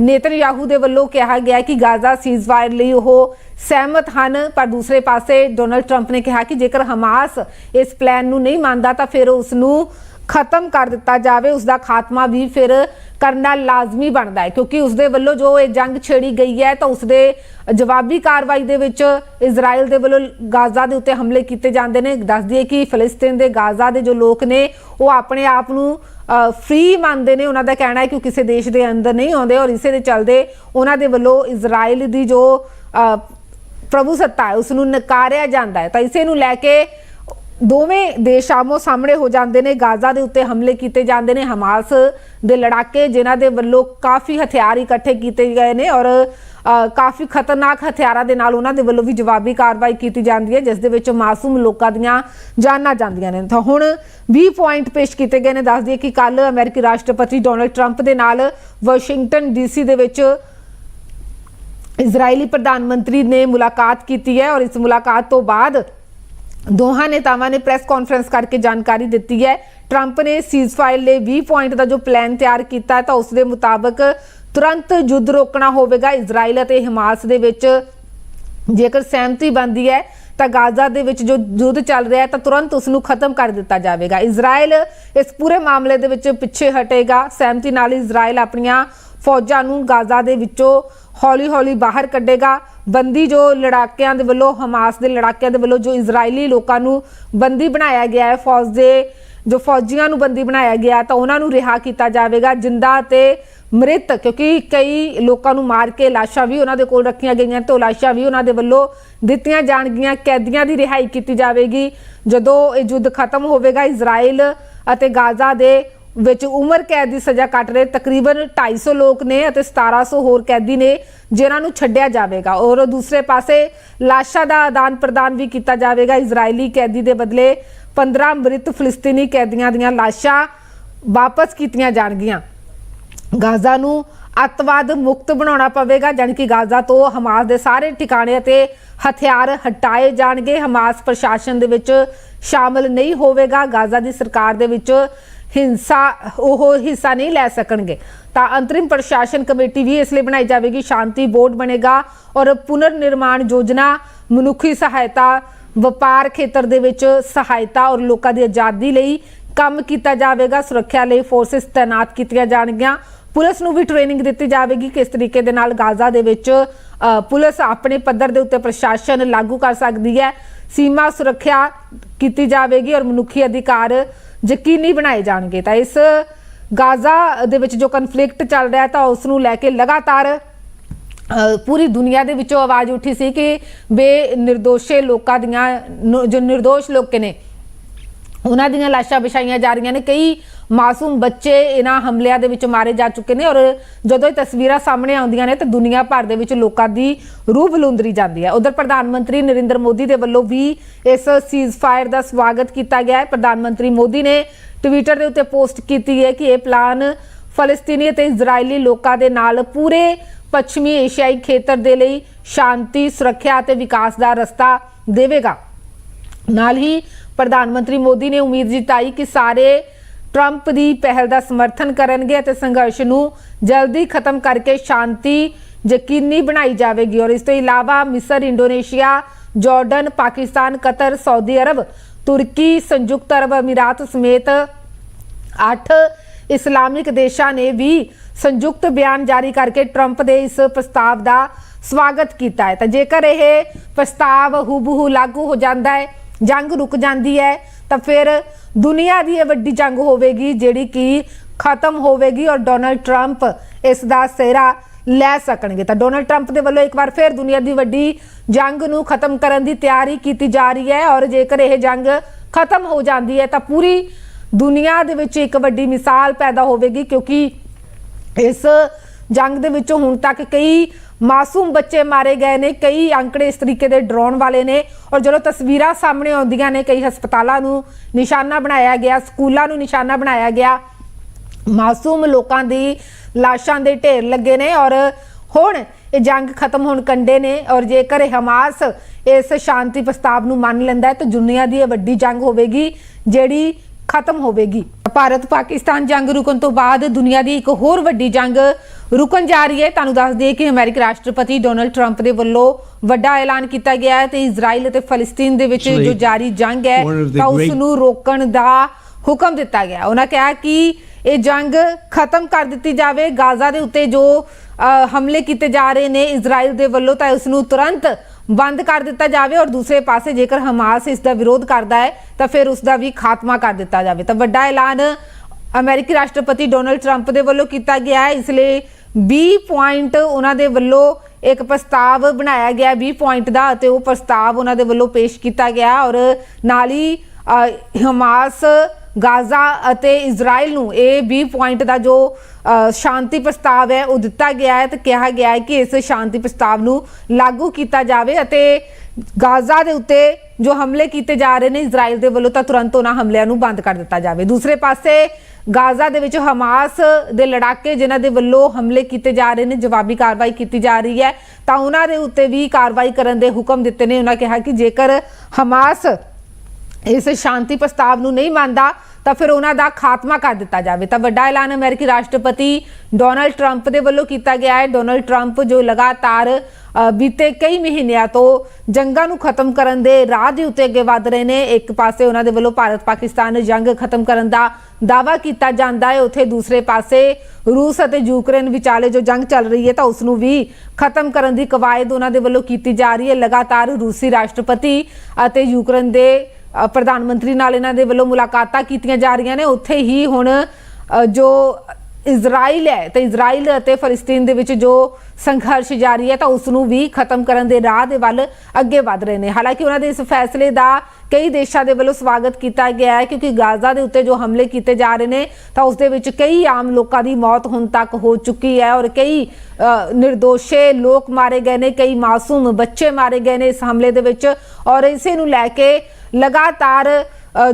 ਨੇਤਨਯਾਹੂ ਦੇ ਵੱਲੋਂ ਕਿਹਾ ਗਿਆ ਕਿ ਗਾਜ਼ਾ ਸੀਜ਼ਫਾਇਰ ਲਈ ਉਹ ਸਹਿਮਤ ਹਨ, ਪਰ ਦੂਸਰੇ ਪਾਸੇ ਡੋਨਲਡ ਟਰੰਪ ਨੇ ਕਿਹਾ ਕਿ ਜੇਕਰ ਹਮਾਸ ਇਸ ਪਲਾਨ ਨੂੰ ਨਹੀਂ ਮੰਨਦਾ ਤਾਂ ਫਿਰ ਉਸ ਨੂੰ ਖਤਮ ਕਰ ਦਿੱਤਾ ਜਾਵੇ ਉਸ ਦਾ ਖਾਤਮਾ ਵੀ ਫਿਰ ਕਰਨਾ ਲਾਜ਼ਮੀ ਬਣਦਾ ਹੈ। ਕਿਉਂਕਿ ਉਸ ਦੇ ਵੱਲੋਂ ਜੋ ਇਹ ਜੰਗ ਛੇੜੀ ਗਈ ਹੈ, ਤਾਂ ਉਸ ਦੇ ਜਵਾਬੀ ਕਾਰਵਾਈ ਦੇ ਵਿੱਚ ਇਜ਼ਰਾਈਲ ਦੇ ਵੱਲੋਂ ਗਾਜ਼ਾ ਦੇ ਉੱਤੇ ਹਮਲੇ ਕੀਤੇ ਜਾਂਦੇ ਨੇ। ਦੱਸ ਦਈਏ ਕਿ ਫਲਸਤੀਨ ਦੇ ਗਾਜ਼ਾ ਦੇ ਜੋ ਲੋਕ ਨੇ, ਉਹ ਆਪਣੇ ਆਪ ਨੂੰ ਫ੍ਰੀ ਮੰਨਦੇ ਨੇ। ਉਹਨਾਂ ਦਾ ਕਹਿਣਾ ਹੈ ਕਿ ਉਹ ਕਿਸੇ ਦੇਸ਼ ਦੇ ਅੰਦਰ ਨਹੀਂ ਆਉਂਦੇ ਔਰ ਇਸੇ ਦੇ ਚੱਲਦੇ ਉਹਨਾਂ ਦੇ ਵੱਲੋਂ ਇਜ਼ਰਾਈਲ ਦੀ ਜੋ ਪ੍ਰਭੂ ਸੱਤਾ ਹੈ ਉਸ ਨੂੰ ਨਕਾਰਿਆ ਜਾਂਦਾ ਹੈ। ਤਾਂ ਇਸੇ ਨੂੰ ਲੈ ਕੇ ਦੋਵੇਂ ਦੇਸ਼ ਆਮੋ ਸਾਹਮਣੇ ਹੋ ਜਾਂਦੇ ਨੇ, ਗਾਜ਼ਾ ਦੇ ਉੱਤੇ ਹਮਲੇ ਕੀਤੇ ਜਾਂਦੇ ਨੇ, ਹਮਾਸ ਦੇ ਲੜਾਕੇ, ਜਿਨ੍ਹਾਂ ਦੇ ਵੱਲੋਂ ਕਾਫੀ ਹਥਿਆਰ ਇਕੱਠੇ ਕੀਤੇ ਗਏ ਨੇ ਔਰ ਕਾਫੀ ਖਤਰਨਾਕ ਹਥਿਆਰਾਂ ਦੇ ਨਾਲ ਉਹਨਾਂ ਦੇ ਵੱਲੋਂ ਵੀ ਜਵਾਬੀ ਕਾਰਵਾਈ ਕੀਤੀ ਜਾਂਦੀ ਹੈ, ਜਿਸ ਦੇ ਵਿੱਚ ਮਾਸੂਮ ਲੋਕਾਂ ਦੀਆਂ ਜਾਨਾਂ ਜਾਂਦੀਆਂ ਨੇ। ਤਾਂ ਹੁਣ 20 ਪੁਆਇੰਟ ਪੇਸ਼ ਕੀਤੇ ਗਏ ਨੇ, ਦੱਸ ਦਈਏ ਕਿ ਕੱਲ ਅਮਰੀਕੀ ਰਾਸ਼ਟਰਪਤੀ ਡੋਨਲਡ ਟਰੰਪ ਦੇ ਨਾਲ ਵਾਸ਼ਿੰਗਟਨ ਡੀਸੀ ਦੇ ਵਿੱਚ ਇਜ਼ਰਾਈਲੀ ਪ੍ਰਧਾਨ ਮੰਤਰੀ ਨੇ ਮੁਲਾਕਾਤ ਕੀਤੀ ਹੈ ਔਰ ਇਸ ਮੁਲਾਕਾਤ ਤੋਂ ਬਾਅਦ ਦੋਹਾਂ ਨੇਤਾਵਾਂ ਨੇ ਪ੍ਰੈਸ ਕਾਨਫਰੰਸ ਕਰਕੇ ਜਾਣਕਾਰੀ ਦਿੱਤੀ ਹੈ। ਟਰੰਪ ਨੇ ਸੀਜ਼ਫਾਇਰ ਲਈ 20 ਪੁਆਇੰਟ ਦਾ ਜੋ ਪਲਾਨ ਤਿਆਰ ਕੀਤਾ ਹੈ, ਤਾਂ ਉਸ ਦੇ ਮੁਤਾਬਕ ਤੁਰੰਤ ਯੁੱਧ ਰੋਕਣਾ ਹੋਵੇਗਾ ਇਜ਼ਰਾਈਲ ਅਤੇ ਹਮਾਸ ਦੇ ਵਿੱਚ। ਜੇਕਰ ਸਹਿਮਤੀ ਬਣਦੀ ਹੈ, ਤਾਂ ਗਾਜ਼ਾ ਦੇ ਵਿੱਚ ਜੋ ਯੁੱਧ ਚੱਲ ਰਿਹਾ ਹੈ, ਤਾਂ ਤੁਰੰਤ ਉਸ ਨੂੰ ਖਤਮ ਕਰ ਦਿੱਤਾ ਜਾਵੇਗਾ। ਇਜ਼ਰਾਈਲ ਇਸ ਪੂਰੇ ਮਾਮਲੇ ਦੇ ਵਿੱਚ ਪਿੱਛੇ ਹਟੇਗਾ। ਸਹਿਮਤੀ ਨਾਲ ਇਜ਼ਰਾਈਲ ਆਪਣੀਆਂ ਫੌਜਾਂ ਨੂੰ ਗਾਜ਼ਾ ਦੇ ਵਿੱਚੋਂ ਹੌਲੀ-ਹੌਲੀ ਬਾਹਰ ਕੱਢੇਗਾ। ਬੰਦੀ ਜੋ ਲੜਾਕਿਆਂ ਦੇ ਵੱਲੋਂ, ਹਮਾਸ ਦੇ ਲੜਾਕਿਆਂ ਦੇ ਵੱਲੋਂ ਜੋ ਇਜ਼ਰਾਈਲੀ ਲੋਕਾਂ ਨੂੰ ਬੰਦੀ ਬਣਾਇਆ ਗਿਆ ਹੈ, ਫੌਜ ਦੇ ਜੋ ਫੌਜੀਆਂ ਨੂੰ ਬੰਦੀ ਬਣਾਇਆ ਗਿਆ, ਤਾਂ ਉਹਨਾਂ ਨੂੰ ਰਿਹਾ ਕੀਤਾ ਜਾਵੇਗਾ। ਜਿੰਦਾ ਤੇ ਮ੍ਰਿਤ, ਕਿਉਂਕਿ ਕਈ ਲੋਕਾਂ ਨੂੰ ਮਾਰ ਕੇ ਲਾਸ਼ਾਂ ਵੀ ਉਹਨਾਂ ਦੇ ਕੋਲ ਰੱਖੀਆਂ ਗਈਆਂ, ਤੇ ਉਹ ਲਾਸ਼ਾਂ ਵੀ ਉਹਨਾਂ ਦੇ ਵੱਲੋਂ ਦਿੱਤੀਆਂ ਜਾਣਗੀਆਂ। ਕੈਦੀਆਂ ਦੀ ਰਿਹਾਈ ਕੀਤੀ ਜਾਵੇਗੀ। ਜਦੋਂ ਇਹ ਯੁੱਧ ਖਤਮ ਹੋਵੇਗਾ, ਇਜ਼ਰਾਈਲ ਅਤੇ ਗਾਜ਼ਾ ਦੇ ਵਿੱਚ ਉਮਰ ਕੈਦ ਦੀ ਸਜ਼ਾ ਕੱਟ ਰਹੇ ਤਕਰੀਬਨ 250 ਲੋਕ ਨੇ ਅਤੇ 1700 ਹੋਰ ਕੈਦੀ ਨੇ, ਜਿਨ੍ਹਾਂ ਨੂੰ ਛੱਡਿਆ ਜਾਵੇਗਾ। ਔਰ ਦੂਸਰੇ ਪਾਸੇ ਲਾਸ਼ਾਂ ਦਾ ਆਦਾਨ ਪ੍ਰਦਾਨ ਵੀ ਕੀਤਾ ਜਾਵੇਗਾ। ਇਜ਼ਰਾਈਲੀ ਕੈਦੀ ਦੇ ਬਦਲੇ 15 ਮ੍ਰਿਤ ਫਲਸਤੀਨੀ ਕੈਦੀਆਂ ਦੀਆਂ ਲਾਸ਼ਾਂ ਵਾਪਸ ਕੀਤੀਆਂ ਜਾਣਗੀਆਂ। ਗਾਜ਼ਾ ਨੂੰ ਅੱਤਵਾਦ ਮੁਕਤ ਬਣਾਉਣਾ ਪਵੇਗਾ, ਜਾਣੀ ਕਿ ਗਾਜ਼ਾ ਤੋਂ ਹਮਾਸ ਦੇ ਸਾਰੇ ਟਿਕਾਣੇ ਅਤੇ ਹਥਿਆਰ ਹਟਾਏ ਜਾਣਗੇ। ਹਮਾਸ ਪ੍ਰਸ਼ਾਸਨ ਦੇ ਵਿੱਚ ਸ਼ਾਮਲ ਨਹੀਂ ਹੋਵੇਗਾ। ਗਾਜ਼ਾ ਦੀ ਸਰਕਾਰ ਦੇ ਵਿੱਚ ਹਿੰਸਾ, ਉਹ ਹਿੱਸਾ ਨਹੀਂ ਲੈ ਸਕਣਗੇ। ਤਾਂ ਅੰਤਰਿਮ ਪ੍ਰਸ਼ਾਸਨ ਕਮੇਟੀ ਵੀ ਇਸ ਲਈ ਬਣਾਈ ਜਾਵੇਗੀ। ਸ਼ਾਂਤੀ ਬੋਰਡ ਬਣੇਗਾ ਔਰ ਪੁਨਰ ਨਿਰਮਾਣ ਯੋਜਨਾ, ਮਨੁੱਖੀ ਸਹਾਇਤਾ, ਵਪਾਰ ਖੇਤਰ ਦੇ ਵਿੱਚ ਸਹਾਇਤਾ ਔਰ ਲੋਕਾਂ ਦੀ ਆਜ਼ਾਦੀ ਲਈ ਕੰਮ ਕੀਤਾ ਜਾਵੇਗਾ। ਸੁਰੱਖਿਆ ਲਈ ਫੋਰਸਸ ਤਾਇਨਾਤ ਕੀਤੀਆਂ ਜਾਣਗੀਆਂ। ਪੁਲਿਸ ਨੂੰ ਵੀ ਟ੍ਰੇਨਿੰਗ ਦਿੱਤੀ ਜਾਵੇਗੀ। ਕਿਸ ਤਰੀਕੇ ਦੇ ਨਾਲ ਗਾਜ਼ਾ ਦੇ ਵਿੱਚ ਪੁਲਿਸ ਆਪਣੇ ਪੱਧਰ ਦੇ ਉੱਤੇ ਪ੍ਰਸ਼ਾਸਨ ਲਾਗੂ ਕਰ ਸਕਦੀ ਹੈ, ਸੀਮਾ ਸੁਰੱਖਿਆ ਕੀਤੀ ਜਾਵੇਗੀ ਔਰ ਮਨੁੱਖੀ ਅਧਿਕਾਰ ਯਕੀਨੀ ਬਣਾਏ ਜਾਣਗੇ। ਤਾਂ ਇਸ ਗਾਜ਼ਾ ਦੇ ਵਿੱਚ ਜੋ ਕਨਫਲਿਕਟ ਚੱਲ ਰਿਹਾ ਤਾਂ ਉਸ ਨੂੰ ਲੈ ਕੇ ਲਗਾਤਾਰ ਪੂਰੀ ਦੁਨੀਆ ਦੇ ਵਿੱਚੋਂ ਆਵਾਜ਼ ਉੱਠੀ ਸੀ ਕਿ ਬੇਨਿਰਦੋਸ਼ੇ ਲੋਕਾਂ ਦੀਆਂ ਜੋ ਨਿਰਦੋਸ਼ ਲੋਕ ਨੇ, ਉਹਨਾਂ ਦੀਆਂ ਲਾਸ਼ਾਂ ਵਿਛਾਈਆਂ ਜਾ ਰਹੀਆਂ ਨੇ। ਕਈ ਮਾਸੂਮ ਬੱਚੇ ਇਹਨਾਂ ਹਮਲਿਆਂ ਦੇ ਵਿੱਚ ਮਾਰੇ ਜਾ ਚੁੱਕੇ ਨੇ ਔਰ ਜਦੋਂ ਇਹ ਤਸਵੀਰਾਂ ਸਾਹਮਣੇ ਆਉਂਦੀਆਂ ਨੇ ਤਾਂ ਦੁਨੀਆ ਭਰ ਦੇ ਵਿੱਚ ਲੋਕਾਂ ਦੀ ਰੂਹ ਬਲੁੰਦਰੀ ਜਾਂਦੀ ਹੈ। ਉਧਰ ਪ੍ਰਧਾਨ ਮੰਤਰੀ ਨਰਿੰਦਰ ਮੋਦੀ ਦੇ ਵੱਲੋਂ ਵੀ ਇਸ ਸੀਜ਼ਫਾਇਰ ਦਾ ਸਵਾਗਤ ਕੀਤਾ ਗਿਆ ਹੈ। ਪ੍ਰਧਾਨ ਮੰਤਰੀ ਮੋਦੀ ਨੇ ਟਵਿੱਟਰ ਦੇ ਉੱਤੇ ਪੋਸਟ ਕੀਤੀ ਹੈ ਕਿ ਇਹ ਪਲਾਨ ਫਲਸਤੀਨੀ ਅਤੇ ਇਜ਼ਰਾਈਲੀ ਲੋਕਾਂ ਦੇ ਨਾਲ ਪੂਰੇ ਪੱਛਮੀ ਏਸ਼ੀਆਈ ਖੇਤਰ ਦੇ ਲਈ ਸ਼ਾਂਤੀ, ਸੁਰੱਖਿਆ ਅਤੇ ਵਿਕਾਸ ਦਾ ਰਸਤਾ ਦੇਵੇਗਾ। ਨਾਲ ਹੀ ਪ੍ਰਧਾਨ ਮੰਤਰੀ ਮੋਦੀ ਨੇ ਉਮੀਦ ਜਤਾਈ ਕਿ ਸਾਰੇ ਟਰੰਪ ਦੀ ਪਹਿਲ ਦਾ ਸਮਰਥਨ ਕਰਨਗੇ ਅਤੇ ਸੰਘਰਸ਼ ਨੂੰ ਜਲਦੀ ਖਤਮ ਕਰਕੇ ਸ਼ਾਂਤੀ ਯਕੀਨੀ ਬਣਾਈ ਜਾਵੇਗੀ। ਔਰ ਇਸ ਤੋਂ ਇਲਾਵਾ ਮਿਸਰ, Indonesia, Jordan, Pakistan, Qatar, Saudi Arab, Turkey, ਸੰਯੁਕਤ ਅਰਬ ਅਮੀਰਾਤ ਸਮੇਤ ਅੱਠ ਇਸਲਾਮਿਕ ਦੇਸ਼ਾਂ ਨੇ ਵੀ ਸੰਯੁਕਤ ਬਿਆਨ ਜਾਰੀ ਕਰਕੇ ਟਰੰਪ ਦੇ ਇਸ ਪ੍ਰਸਤਾਵ ਦਾ ਸਵਾਗਤ ਕੀਤਾ ਹੈ। ਤਾਂ ਜੇਕਰ ਇਹ ਪ੍ਰਸਤਾਵ ਹੂਬਹੂ ਲਾਗੂ ਹੋ ਜਾਂਦਾ ਹੈ, ਜੰਗ ਰੁਕ ਜਾਂਦੀ ਹੈ ਤਾਂ ਫਿਰ ਦੁਨੀਆ ਦੀ ਇਹ ਵੱਡੀ ਜੰਗ ਹੋਵੇਗੀ, ਜਿਹੜੀ ਕਿ ਖਤਮ ਹੋਵੇਗੀ ਔਰ ਡੋਨਲਡ ਟਰੰਪ ਇਸ ਦਾ ਸਿਹਰਾ ਲੈ ਸਕਣਗੇ। ਤਾਂ ਡੋਨਲਡ ਟਰੰਪ ਦੇ ਵੱਲੋਂ ਇੱਕ ਵਾਰ ਫਿਰ ਦੁਨੀਆ ਦੀ ਵੱਡੀ ਜੰਗ ਨੂੰ ਖਤਮ ਕਰਨ ਦੀ ਤਿਆਰੀ ਕੀਤੀ ਜਾ ਰਹੀ ਹੈ ਔਰ ਜੇਕਰ ਇਹ ਜੰਗ ਖਤਮ ਹੋ ਜਾਂਦੀ ਹੈ, ਤਾਂ ਪੂਰੀ ਦੁਨੀਆ ਦੇ ਵਿੱਚ ਇੱਕ ਵੱਡੀ ਮਿਸਾਲ ਪੈਦਾ ਹੋਵੇਗੀ ਕਿਉਂਕਿ ਇਸ ਜੰਗ ਦੇ ਵਿੱਚੋਂ ਹੁਣ ਤੱਕ ਕਈ ਮਾਸੂਮ ਬੱਚੇ ਮਾਰੇ ਗਏ ਨੇ, ਕਈ ਅੰਕੜੇ ਇਸ ਤਰੀਕੇ ਦੇ ਡਰਾਉਣ ਵਾਲੇ ਨੇ ਔਰ ਜਦੋਂ ਤਸਵੀਰਾਂ ਸਾਹਮਣੇ ਆਉਂਦੀਆਂ ਨੇ, ਕਈ ਹਸਪਤਾਲਾਂ ਨੂੰ ਨਿਸ਼ਾਨਾ ਬਣਾਇਆ ਗਿਆ, ਸਕੂਲਾਂ ਨੂੰ ਨਿਸ਼ਾਨਾ ਬਣਾਇਆ ਗਿਆ, ਮਾਸੂਮ ਲੋਕਾਂ ਦੀ ਲਾਸ਼ਾਂ ਦੇ ਢੇਰ ਲੱਗੇ ਨੇ ਔਰ ਹੁਣ ਇਹ ਜੰਗ ਖਤਮ ਹੋਣ ਕੰਡੇ ਨੇ ਔਰ ਜੇਕਰ ਇਹ ਹਮਾਸ ਇਸ ਸ਼ਾਂਤੀ ਪ੍ਰਸਤਾਵ ਨੂੰ ਮੰਨ ਲੈਂਦਾ ਹੈ, ਤਾਂ ਦੁਨੀਆ ਦੀ ਇਹ ਵੱਡੀ ਜੰਗ ਹੋਵੇਗੀ, ਜਿਹੜੀ ਖਤਮ ਹੋਵੇਗੀ। ਭਾਰਤ ਪਾਕਿਸਤਾਨ ਜੰਗ ਰੁਕਣ ਤੋਂ ਬਾਅਦ ਦੁਨੀਆ ਦੀ ਇੱਕ ਹੋਰ ਵੱਡੀ ਜੰਗ ਰੁਕਣ ਜਾ ਰਹੀ ਹੈ। ਤੁਹਾਨੂੰ ਦੱਸ ਦਈਏ ਕਿ ਅਮਰੀਕੀ ਰਾਸ਼ਟਰਪਤੀ ਡੋਨਲਡ ਟਰੰਪ ਦੇ ਵੱਲੋਂ ਵੱਡਾ ਐਲਾਨ ਕੀਤਾ ਗਿਆ ਹੈ ਤੇ ਇਜ਼ਰਾਈਲ ਅਤੇ ਫਲਸਤੀਨ ਦੇ ਵਿੱਚ ਜੋ ਜਾਰੀ ਜੰਗ ਹੈ ਤਾਂ ਉਸ ਨੂੰ ਰੋਕਣ ਦਾ ਹੁਕਮ ਦਿੱਤਾ ਗਿਆ। ਉਹਨਾਂ ਕਿਹਾ ਕਿ ਇਹ ਜੰਗ ਖਤਮ ਕਰ ਦਿੱਤੀ ਜਾਵੇ। ਗਾਜ਼ਾ ਦੇ ਉੱਤੇ ਜੋ ਹਮਲੇ ਕੀਤੇ ਜਾ ਰਹੇ ਨੇ ਇਜ਼ਰਾਈਲ ਦੇ ਵੱਲੋਂ ਤਾਂ ਉਸ ਨੂੰ ਤੁਰੰਤ ਬੰਦ ਕਰ ਦਿੱਤਾ ਜਾਵੇ ਔਰ ਦੂਸਰੇ ਪਾਸੇ ਜੇਕਰ ਹਮਾਸ ਇਸ ਦਾ ਵਿਰੋਧ ਕਰਦਾ ਹੈ ਤਾਂ ਫਿਰ ਉਸ ਦਾ ਵੀ ਖਾਤਮਾ ਕਰ ਦਿੱਤਾ ਜਾਵੇ। ਤਾਂ ਵੱਡਾ ਐਲਾਨ ਅਮਰੀਕੀ ਰਾਸ਼ਟਰਪਤੀ ਡੋਨਲਡ ਟਰੰਪ ਦੇ ਵੱਲੋਂ ਕੀਤਾ ਗਿਆ ਹੈ। ਇਸ ਲਈ 20 ਪੁਆਇੰਟ ਉਹਨਾਂ ਦੇ ਵੱਲੋਂ ਇੱਕ ਪ੍ਰਸਤਾਵ ਬਣਾਇਆ ਗਿਆ 20 ਪੁਆਇੰਟ ਦਾ ਅਤੇ ਉਹ ਪ੍ਰਸਤਾਵ ਉਹਨਾਂ ਦੇ ਵੱਲੋਂ ਪੇਸ਼ ਕੀਤਾ ਗਿਆ ਔਰ ਨਾਲ ਹੀ ਹਮਾਸ, ਗਾਜ਼ਾ ਅਤੇ ਇਜ਼ਰਾਈਲ ਨੂੰ ਇਹ 20 ਪੁਆਇੰਟ ਦਾ ਜੋ ਸ਼ਾਂਤੀ ਪ੍ਰਸਤਾਵ ਹੈ ਉਹ ਦਿੱਤਾ ਗਿਆ ਹੈ ਤੇ ਕਿਹਾ ਗਿਆ ਹੈ ਕਿ ਇਸ ਸ਼ਾਂਤੀ ਪ੍ਰਸਤਾਵ ਨੂੰ ਲਾਗੂ ਕੀਤਾ ਜਾਵੇ ਅਤੇ ਗਾਜ਼ਾ ਦੇ ਉੱਤੇ ਜੋ ਹਮਲੇ ਕੀਤੇ ਜਾ ਰਹੇ ਨੇ ਇਜ਼ਰਾਈਲ ਦੇ ਵੱਲੋਂ ਤਾਂ ਤੁਰੰਤ ਉਹਨਾਂ ਹਮਲਿਆਂ ਨੂੰ ਬੰਦ ਕਰ ਦਿੱਤਾ ਜਾਵੇ। ਦੂਸਰੇ ਪਾਸੇ ਗਾਜ਼ਾ ਦੇ ਵਿੱਚ ਹਮਾਸ ਦੇ ਲੜਾਕੇ ਜਿਨ੍ਹਾਂ ਦੇ ਵੱਲੋਂ ਹਮਲੇ ਕੀਤੇ ਜਾ ਰਹੇ ਨੇ, ਜਵਾਬੀ ਕਾਰਵਾਈ ਕੀਤੀ ਜਾ ਰਹੀ ਹੈ। ਤਾਂ ਉਹਨਾਂ ਦੇ ਉੱਤੇ ਵੀ ਕਾਰਵਾਈ ਕਰਨ ਦੇ ਹੁਕਮ ਦਿੱਤੇ ਨੇ। ਉਹਨਾਂ ਕਿਹਾ ਕਿ ਜੇਕਰ ਹਮਾਸ ਇਸ ਸ਼ਾਂਤੀ ਪ੍ਰਸਤਾਵ ਨੂੰ ਨਹੀਂ ਮੰਨਦਾ, ਤਾਂ ਫਿਰ ਉਹਨਾਂ ਦਾ ਖਾਤਮਾ ਕਰ ਦਿੱਤਾ ਜਾਵੇ। ਤਾਂ ਵੱਡਾ ਐਲਾਨ ਅਮਰੀਕੀ ਰਾਸ਼ਟਰਪਤੀ ਡੋਨਲਡ ਟਰੰਪ ਦੇ ਵੱਲੋਂ ਕੀਤਾ ਗਿਆ ਹੈ। ਡੋਨਲਡ ਟਰੰਪ ਜੋ ਲਗਾਤਾਰ ਬੀਤੇ ਕਈ ਮਹੀਨਿਆਂ ਤੋਂ ਜੰਗਾਂ ਨੂੰ ਖਤਮ ਕਰਨ ਦੇ ਰਾਹ ਦੇ ਉੱਤੇ ਅੱਗੇ ਵਧ ਰਹੇ ਨੇ, ਇੱਕ ਪਾਸੇ ਉਹਨਾਂ ਦੇ ਵੱਲੋਂ ਭਾਰਤ ਪਾਕਿਸਤਾਨ ਜੰਗ ਖਤਮ ਕਰਨ ਦਾ ਦਾਵਾ ਕੀਤਾ ਜਾਂਦਾ ਹੈ, ਉੱਥੇ ਦੂਸਰੇ ਪਾਸੇ ਰੂਸ ਅਤੇ ਯੂਕਰੇਨ ਵਿਚਾਲੇ ਜੋ ਜੰਗ ਚੱਲ ਰਹੀ ਹੈ, ਤਾਂ ਉਸ ਨੂੰ ਵੀ ਖਤਮ ਕਰਨ ਦੀ ਕਵਾਇਦ ਉਹਨਾਂ ਦੇ ਵੱਲੋਂ ਕੀਤੀ ਜਾ ਰਹੀ ਹੈ। ਲਗਾਤਾਰ ਰੂਸੀ ਰਾਸ਼ਟਰਪਤੀ ਅਤੇ ਯੂਕਰੇਨ ਦੇ ਪ੍ਰਧਾਨ ਮੰਤਰੀ ਨਾਲ ਇਹਨਾਂ ਦੇ ਵੱਲੋਂ ਮੁਲਾਕਾਤਾਂ ਕੀਤੀਆਂ ਜਾ ਰਹੀਆਂ ਨੇ। ਉੱਥੇ ਹੀ ਹੁਣ ਜੋ ਇਜ਼ਰਾਈਲ ਹੈ ਤੇ ਇਜ਼ਰਾਈਲ ਅਤੇ ਫਲਸਤੀਨ ਦੇ ਵਿੱਚ ਜੋ ਸੰਘਰਸ਼ ਜਾਰੀ ਹੈ ਤਾਂ ਉਸ ਨੂੰ ਵੀ ਖਤਮ ਕਰਨ ਦੇ ਰਾਹ ਦੇ ਵੱਲ ਅੱਗੇ ਵਧ ਰਹੇ ਨੇ। ਹਾਲਾਂਕਿ ਉਹਨਾਂ ਦੇ ਇਸ ਫੈਸਲੇ ਦਾ ਕਈ ਦੇਸ਼ਾਂ ਦੇ ਵੱਲੋਂ ਸਵਾਗਤ ਕੀਤਾ ਗਿਆ ਹੈ ਕਿਉਂਕਿ ਗਾਜ਼ਾ ਦੇ ਉੱਤੇ ਜੋ ਹਮਲੇ ਕੀਤੇ ਜਾ ਰਹੇ ਨੇ ਤਾਂ ਉਸ ਦੇ ਵਿੱਚ ਕਈ ਆਮ ਲੋਕਾਂ ਦੀ ਮੌਤ ਹੁਣ ਤੱਕ ਹੋ ਚੁੱਕੀ ਹੈ ਔਰ ਕਈ ਅ, ਨਿਰਦੋਸ਼ੇ ਲੋਕ ਮਾਰੇ ਗਏ ਨੇ ਕਈ ਮਾਸੂਮ ਬੱਚੇ ਮਾਰੇ ਗਏ ਨੇ ਇਸ ਹਮਲੇ ਦੇ ਵਿੱਚ ਔਰ ਇਸੇ ਨੂੰ ਲੈ ਕੇ ਲਗਾਤਾਰ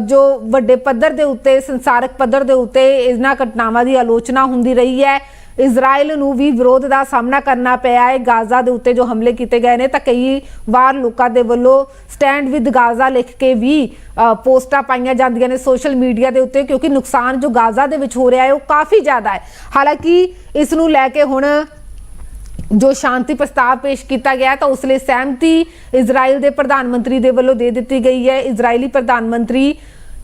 ਜੋ ਵੱਡੇ ਪੱਧਰ ਦੇ ਉੱਤੇ, ਸੰਸਾਰਕ ਪੱਧਰ ਦੇ ਉੱਤੇ ਇਹਨਾਂ ਘਟਨਾਵਾਂ ਦੀ ਆਲੋਚਨਾ ਹੁੰਦੀ ਰਹੀ ਹੈ ਇਜ਼ਰਾਈਲ ਨੂੰ ਵੀ ਵਿਰੋਧ ਦਾ ਸਾਹਮਣਾ ਕਰਨਾ ਪਿਆ ਹੈ। ਗਾਜ਼ਾ ਦੇ ਉੱਤੇ ਜੋ ਹਮਲੇ ਕੀਤੇ ਗਏ ਨੇ ਤਾਂ ਕਈ ਵਾਰ ਲੋਕਾਂ ਦੇ ਵੱਲੋਂ ਸਟੈਂਡ ਵਿਦ ਗਾਜ਼ਾ ਲਿਖ ਕੇ ਵੀ ਪੋਸਟਾਂ ਪਾਈਆਂ ਜਾਂਦੀਆਂ ਨੇ ਸੋਸ਼ਲ ਮੀਡੀਆ ਦੇ ਉੱਤੇ ਕਿਉਂਕਿ ਨੁਕਸਾਨ ਜੋ ਗਾਜ਼ਾ ਦੇ ਵਿੱਚ ਹੋ ਰਿਹਾ ਹੈ ਉਹ ਕਾਫੀ ਜ਼ਿਆਦਾ ਹੈ। ਹਾਲਾਂਕਿ ਇਸ ਨੂੰ ਲੈ ਕੇ ਹੁਣ ਜੋ ਸ਼ਾਂਤੀ ਪ੍ਰਸਤਾਵ ਪੇਸ਼ ਕੀਤਾ ਗਿਆ ਤਾਂ ਉਸ ਲਈ ਸਹਿਮਤੀ ਇਜ਼ਰਾਈਲ ਦੇ ਪ੍ਰਧਾਨ ਮੰਤਰੀ ਦੇ ਵੱਲੋਂ ਦੇ ਦਿੱਤੀ ਗਈ ਹੈ। ਇਜ਼ਰਾਈਲੀ ਪ੍ਰਧਾਨ ਮੰਤਰੀ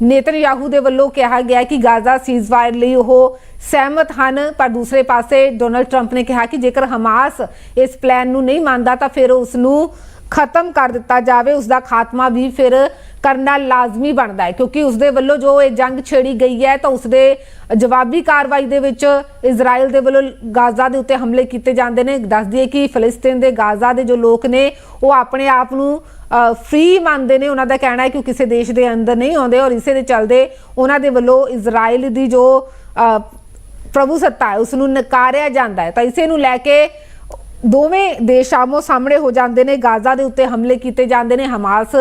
ਨੇਤਨਯਾਹੂ ਦੇ ਵੱਲੋਂ ਕਿਹਾ ਗਿਆ ਕਿ ਗਾਜ਼ਾ ਸੀਜ਼ਫਾਇਰ ਲਈ ਉਹ ਸਹਿਮਤ ਹਨ, ਪਰ ਦੂਸਰੇ ਪਾਸੇ ਡੋਨਲਡ ਟਰੰਪ ਨੇ ਕਿਹਾ ਕਿ ਜੇਕਰ ਹਮਾਸ ਇਸ ਪਲਾਨ ਨੂੰ ਨਹੀਂ ਮੰਨਦਾ ਤਾਂ ਫਿਰ ਉਸ ਨੂੰ ਖਤਮ ਕਰ ਦਿੱਤਾ ਜਾਵੇ। ਉਸ ਦਾ ਖਾਤਮਾ ਵੀ ਫਿਰ ਕਰਨਾ ਲਾਜ਼ਮੀ ਬਣਦਾ ਹੈ, ਕਿਉਂਕਿ ਉਸ ਦੇ ਵੱਲੋਂ ਜੋ ਇਹ ਜੰਗ ਛੇੜੀ ਗਈ ਹੈ, ਤਾਂ ਉਸ ਦੇ ਜਵਾਬੀ ਕਾਰਵਾਈ ਦੇ ਵਿੱਚ ਇਜ਼ਰਾਈਲ ਦੇ ਵੱਲੋਂ ਗਾਜ਼ਾ ਦੇ ਉੱਤੇ ਹਮਲੇ ਕੀਤੇ ਜਾਂਦੇ ਨੇ। ਦੱਸ ਦਈਏ ਕਿ ਫਲਸਤੀਨ ਦੇ ਗਾਜ਼ਾ ਦੇ ਜੋ ਲੋਕ ਨੇ, ਉਹ ਆਪਣੇ ਆਪ ਨੂੰ ਫ੍ਰੀ ਮੰਨਦੇ ਨੇ। ਉਹਨਾਂ ਦਾ ਕਹਿਣਾ ਹੈ ਕਿ ਉਹ ਕਿਸੇ ਦੇਸ਼ ਦੇ ਅੰਦਰ ਨਹੀਂ ਆਉਂਦੇ ਔਰ ਇਸੇ ਦੇ ਚੱਲਦੇ ਉਹਨਾਂ ਦੇ ਵੱਲੋਂ ਇਜ਼ਰਾਈਲ ਦੀ ਜੋ ਪ੍ਰਭੂ ਸੱਤਾ ਹੈ ਉਸ ਨੂੰ ਨਕਾਰਿਆ ਜਾਂਦਾ ਹੈ। ਤਾਂ ਇਸੇ ਨੂੰ ਲੈ ਕੇ ਦੋਵੇਂ ਦੇਸ਼ ਆਮੋ ਸਾਹਮਣੇ ਹੋ ਜਾਂਦੇ ਨੇ, ਗਾਜ਼ਾ ਦੇ ਉੱਤੇ ਹਮਲੇ ਕੀਤੇ ਜਾਂਦੇ ਨੇ, ਹਮਾਸ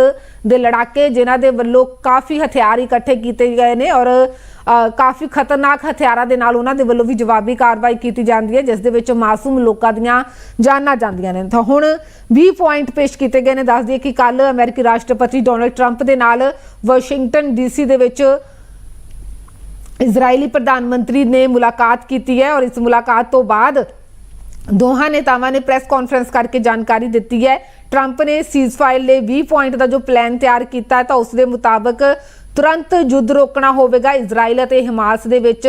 ਦੇ ਲੜਾਕੇ ਜਿਨ੍ਹਾਂ ਦੇ ਵੱਲੋਂ ਕਾਫੀ ਹਥਿਆਰ ਇਕੱਠੇ ਕੀਤੇ ਗਏ ਨੇ ਔਰ ਕਾਫੀ ਖਤਰਨਾਕ ਹਥਿਆਰਾਂ ਦੇ ਨਾਲ ਉਹਨਾਂ ਦੇ ਵੱਲੋਂ ਵੀ ਜਵਾਬੀ ਕਾਰਵਾਈ ਕੀਤੀ ਜਾਂਦੀ ਹੈ, ਜਿਸ ਦੇ ਵਿੱਚ ਮਾਸੂਮ ਲੋਕਾਂ ਦੀਆਂ ਜਾਨਾਂ ਜਾਂਦੀਆਂ ਨੇ। ਤਾਂ ਹੁਣ 20 ਪੁਆਇੰਟ ਪੇਸ਼ ਕੀਤੇ ਗਏ ਨੇ, ਦੱਸ ਦਈਏ ਕਿ ਕੱਲ ਅਮਰੀਕੀ ਰਾਸ਼ਟਰਪਤੀ ਡੋਨਲਡ ਟਰੰਪ ਦੇ ਨਾਲ ਵਾਸ਼ਿੰਗਟਨ ਡੀਸੀ ਦੇ ਵਿੱਚ ਇਜ਼ਰਾਈਲੀ ਪ੍ਰਧਾਨ ਮੰਤਰੀ ਨੇ ਮੁਲਾਕਾਤ ਕੀਤੀ ਹੈ ਔਰ ਇਸ ਮੁਲਾਕਾਤ ਤੋਂ ਬਾਅਦ ਦੋਹਾਂ ਨੇਤਾਵਾਂ ਨੇ ਪ੍ਰੈਸ ਕਾਨਫਰੰਸ ਕਰਕੇ ਜਾਣਕਾਰੀ ਦਿੱਤੀ ਹੈ। ਟਰੰਪ ਨੇ ਸੀਜ਼ਫਾਇਰ ਲਈ 20 ਪੁਆਇੰਟ ਦਾ ਜੋ ਪਲਾਨ ਤਿਆਰ ਕੀਤਾ ਹੈ, ਤਾਂ ਉਸ ਦੇ ਮੁਤਾਬਕ ਤੁਰੰਤ ਯੁੱਧ ਰੋਕਣਾ ਹੋਵੇਗਾ ਇਜ਼ਰਾਈਲ ਅਤੇ ਹਮਾਸ ਦੇ ਵਿੱਚ।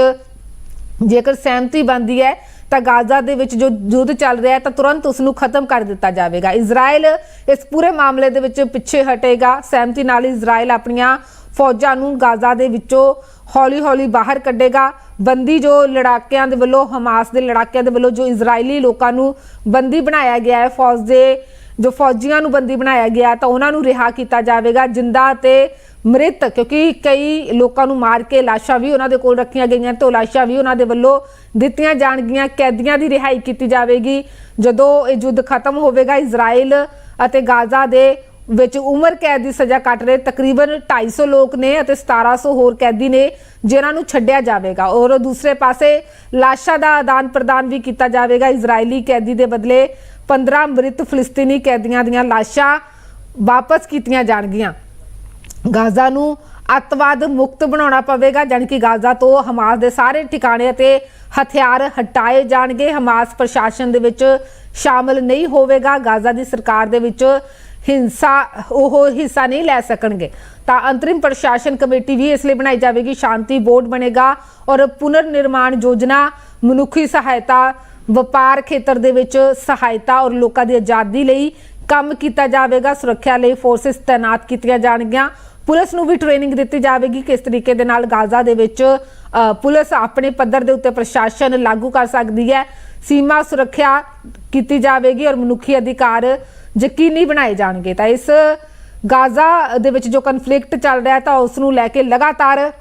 ਜੇਕਰ ਸਹਿਮਤੀ ਬਣਦੀ ਹੈ, ਤਾਂ ਗਾਜ਼ਾ ਦੇ ਵਿੱਚ ਜੋ ਯੁੱਧ ਚੱਲ ਰਿਹਾ ਹੈ, ਤਾਂ ਤੁਰੰਤ ਉਸ ਨੂੰ ਖਤਮ ਕਰ ਦਿੱਤਾ ਜਾਵੇਗਾ। ਇਜ਼ਰਾਈਲ ਇਸ ਪੂਰੇ ਮਾਮਲੇ ਦੇ ਵਿੱਚ ਪਿੱਛੇ ਹਟੇਗਾ। ਸਹਿਮਤੀ ਨਾਲ ਇਜ਼ਰਾਈਲ ਆਪਣੀਆਂ ਫੌਜਾਂ ਨੂੰ ਗਾਜ਼ਾ ਦੇ ਵਿੱਚੋਂ ਹੌਲੀ-ਹੌਲੀ ਬਾਹਰ ਕੱਢੇਗਾ। ਬੰਦੀ ਜੋ ਲੜਾਕਿਆਂ ਦੇ ਵੱਲੋਂ, ਹਮਾਸ ਦੇ ਲੜਾਕਿਆਂ ਦੇ ਵੱਲੋਂ, ਜੋ ਇਜ਼ਰਾਈਲੀ ਲੋਕਾਂ ਨੂੰ ਬੰਦੀ ਬਣਾਇਆ ਗਿਆ ਹੈ, ਫੌਜ ਦੇ, ਜੋ ਫੌਜੀਆਂ ਨੂੰ ਬੰਦੀ ਬਣਾਇਆ ਗਿਆ ਤਾਂ ਉਹਨਾਂ ਨੂੰ ਰਿਹਾ ਕੀਤਾ ਜਾਵੇਗਾ। ਜਿੰਦਾ ਤੇ ਮ੍ਰਿਤ, ਕਿਉਂਕਿ ਕਈ ਲੋਕਾਂ ਨੂੰ ਮਾਰ ਕੇ ਲਾਸ਼ਾਂ ਵੀ ਉਹਨਾਂ ਦੇ ਕੋਲ ਰੱਖੀਆਂ ਗਈਆਂ, ਤੇ ਉਹ ਲਾਸ਼ਾਂ ਵੀ ਉਹਨਾਂ ਦੇ ਵੱਲੋਂ ਦਿੱਤੀਆਂ ਜਾਣਗੀਆਂ। ਕੈਦੀਆਂ ਦੀ ਰਿਹਾਈ ਕੀਤੀ ਜਾਵੇਗੀ। ਜਦੋਂ ਇਹ ਯੁੱਧ ਖਤਮ ਹੋਵੇਗਾ, ਇਜ਼ਰਾਈਲ ਅਤੇ ਗਾਜ਼ਾ ਦੇ ਵਿੱਚ ਉਮਰ ਕੈਦ ਦੀ ਸਜ਼ਾ ਕੱਟ ਰਹੇ ਤਕਰੀਬਨ 250 ਲੋਕ ਨੇ ਅਤੇ 1700 ਹੋਰ ਕੈਦੀ ਨੇ, ਜਿਨ੍ਹਾਂ ਨੂੰ ਛੱਡਿਆ ਜਾਵੇਗਾ। ਔਰ ਦੂਸਰੇ ਪਾਸੇ ਲਾਸ਼ਾਂ ਦਾ ਆਦਾਨ ਪ੍ਰਦਾਨ ਵੀ ਕੀਤਾ ਜਾਵੇਗਾ। ਇਜ਼ਰਾਈਲੀ ਕੈਦੀ ਦੇ ਬਦਲੇ 15 ਮ੍ਰਿਤ ਫਲਸਤੀਨੀ ਕੈਦੀਆਂ ਦੀਆਂ ਲਾਸ਼ਾਂ ਵਾਪਸ ਕੀਤੀਆਂ ਜਾਣਗੀਆਂ। ਗਾਜ਼ਾ ਨੂੰ ਅੱਤਵਾਦ ਮੁਕਤ ਬਣਾਉਣਾ ਪਵੇਗਾ, ਜਾਣੀ ਕਿ ਗਾਜ਼ਾ ਤੋਂ ਹਮਾਸ ਦੇ ਸਾਰੇ ਟਿਕਾਣੇ ਅਤੇ ਹਥਿਆਰ ਹਟਾਏ ਜਾਣਗੇ। ਹਮਾਸ ਪ੍ਰਸ਼ਾਸਨ ਦੇ ਵਿੱਚ ਸ਼ਾਮਲ ਨਹੀਂ ਹੋਵੇਗਾ। ਗਾਜ਼ਾ ਦੀ ਸਰਕਾਰ ਦੇ ਵਿੱਚ ਹਿੰਸਾ, ਉਹ ਹਿੱਸਾ ਨਹੀਂ ਲੈ ਸਕਣਗੇ। ਤਾਂ ਅੰਤਰਿਮ ਪ੍ਰਸ਼ਾਸਨ ਕਮੇਟੀ ਵੀ ਇਸ ਲਈ ਬਣਾਈ ਜਾਵੇਗੀ, ਸ਼ਾਂਤੀ ਬੋਰਡ ਬਣੇਗਾ ਔਰ ਪੁਨਰ ਨਿਰਮਾਣ ਯੋਜਨਾ, ਮਨੁੱਖੀ ਸਹਾਇਤਾ, ਵਪਾਰ ਖੇਤਰ ਦੇ ਵਿੱਚ ਸਹਾਇਤਾ ਔਰ ਲੋਕਾਂ ਦੀ ਆਜ਼ਾਦੀ ਲਈ ਕੰਮ ਕੀਤਾ ਜਾਵੇਗਾ, ਸੁਰੱਖਿਆ ਲਈ ਫੋਰਸਿਸ ਤਾਇਨਾਤ ਕੀਤੀਆਂ ਜਾਣਗੀਆਂ। ਪੁਲਿਸ ਨੂੰ ਵੀ ਟ੍ਰੇਨਿੰਗ ਦਿੱਤੀ ਜਾਵੇਗੀ, ਕਿਸ ਤਰੀਕੇ ਦੇ ਨਾਲ ਗਾਜ਼ਾ ਦੇ ਵਿੱਚ ਪੁਲਿਸ ਆਪਣੇ ਪੱਧਰ ਦੇ ਉੱਤੇ ਪ੍ਰਸ਼ਾਸਨ ਲਾਗੂ ਕਰ ਸਕਦੀ ਹੈ। ਸੀਮਾ ਸੁਰੱਖਿਆ ਕੀਤੀ ਜਾਵੇਗੀ ਔਰ ਮਨੁੱਖੀ ਅਧਿਕਾਰ ਯਕੀਨੀ ਬਣਾਏ ਜਾਣਗੇ। ਤਾਂ ਇਸ ਗਾਜ਼ਾ ਦੇ ਵਿੱਚ ਜੋ ਕਨਫਲਿਕਟ ਚੱਲ ਰਿਹਾ ਤਾਂ ਉਸ ਨੂੰ ਲੈ ਕੇ ਲਗਾਤਾਰ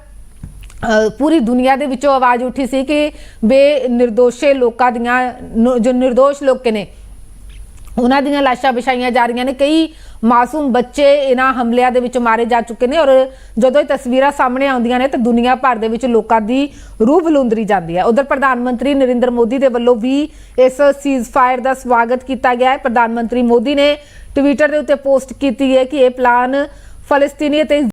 ਪੂਰੀ ਦੁਨੀਆ ਦੇ ਵਿੱਚੋਂ ਆਵਾਜ਼ ਉੱਠੀ ਸੀ ਕਿ ਬੇ ਨਿਰਦੋਸ਼ੇ ਲੋਕਾਂ ਦੀਆਂ, ਨ- ਜੋ ਨਿਰਦੋਸ਼ ਲੋਕ ਨੇ ਉਹਨਾਂ ਦੀਆਂ ਲਾਸ਼ਾਂ ਵਿਛਾਈਆਂ ਜਾ ਰਹੀਆਂ ਨੇ। ਕਈ ਮਾਸੂਮ ਬੱਚੇ ਇਹਨਾਂ ਹਮਲਿਆਂ ਦੇ ਵਿੱਚ ਮਾਰੇ ਜਾ ਚੁੱਕੇ ਨੇ ਔਰ ਜਦੋਂ ਇਹ ਤਸਵੀਰਾਂ ਸਾਹਮਣੇ ਆਉਂਦੀਆਂ ਨੇ ਤਾਂ ਦੁਨੀਆ ਭਰ ਦੇ ਵਿੱਚ ਲੋਕਾਂ ਦੀ ਰੂਹ ਬਲੁੰਦਰੀ ਜਾਂਦੀ ਹੈ। ਉਧਰ ਪ੍ਰਧਾਨ ਮੰਤਰੀ ਨਰਿੰਦਰ ਮੋਦੀ ਦੇ ਵੱਲੋਂ ਵੀ ਇਸ ਸੀਜ਼ਫਾਇਰ ਦਾ ਸਵਾਗਤ ਕੀਤਾ ਗਿਆ ਹੈ। ਪ੍ਰਧਾਨ ਮੰਤਰੀ ਮੋਦੀ ਨੇ ਟਵਿੱਟਰ ਦੇ ਉੱਤੇ ਪੋਸਟ ਕੀਤੀ ਹੈ ਕਿ ਇਹ ਪਲਾਨ ਫਲਸਤੀਨੀ ਅਤੇ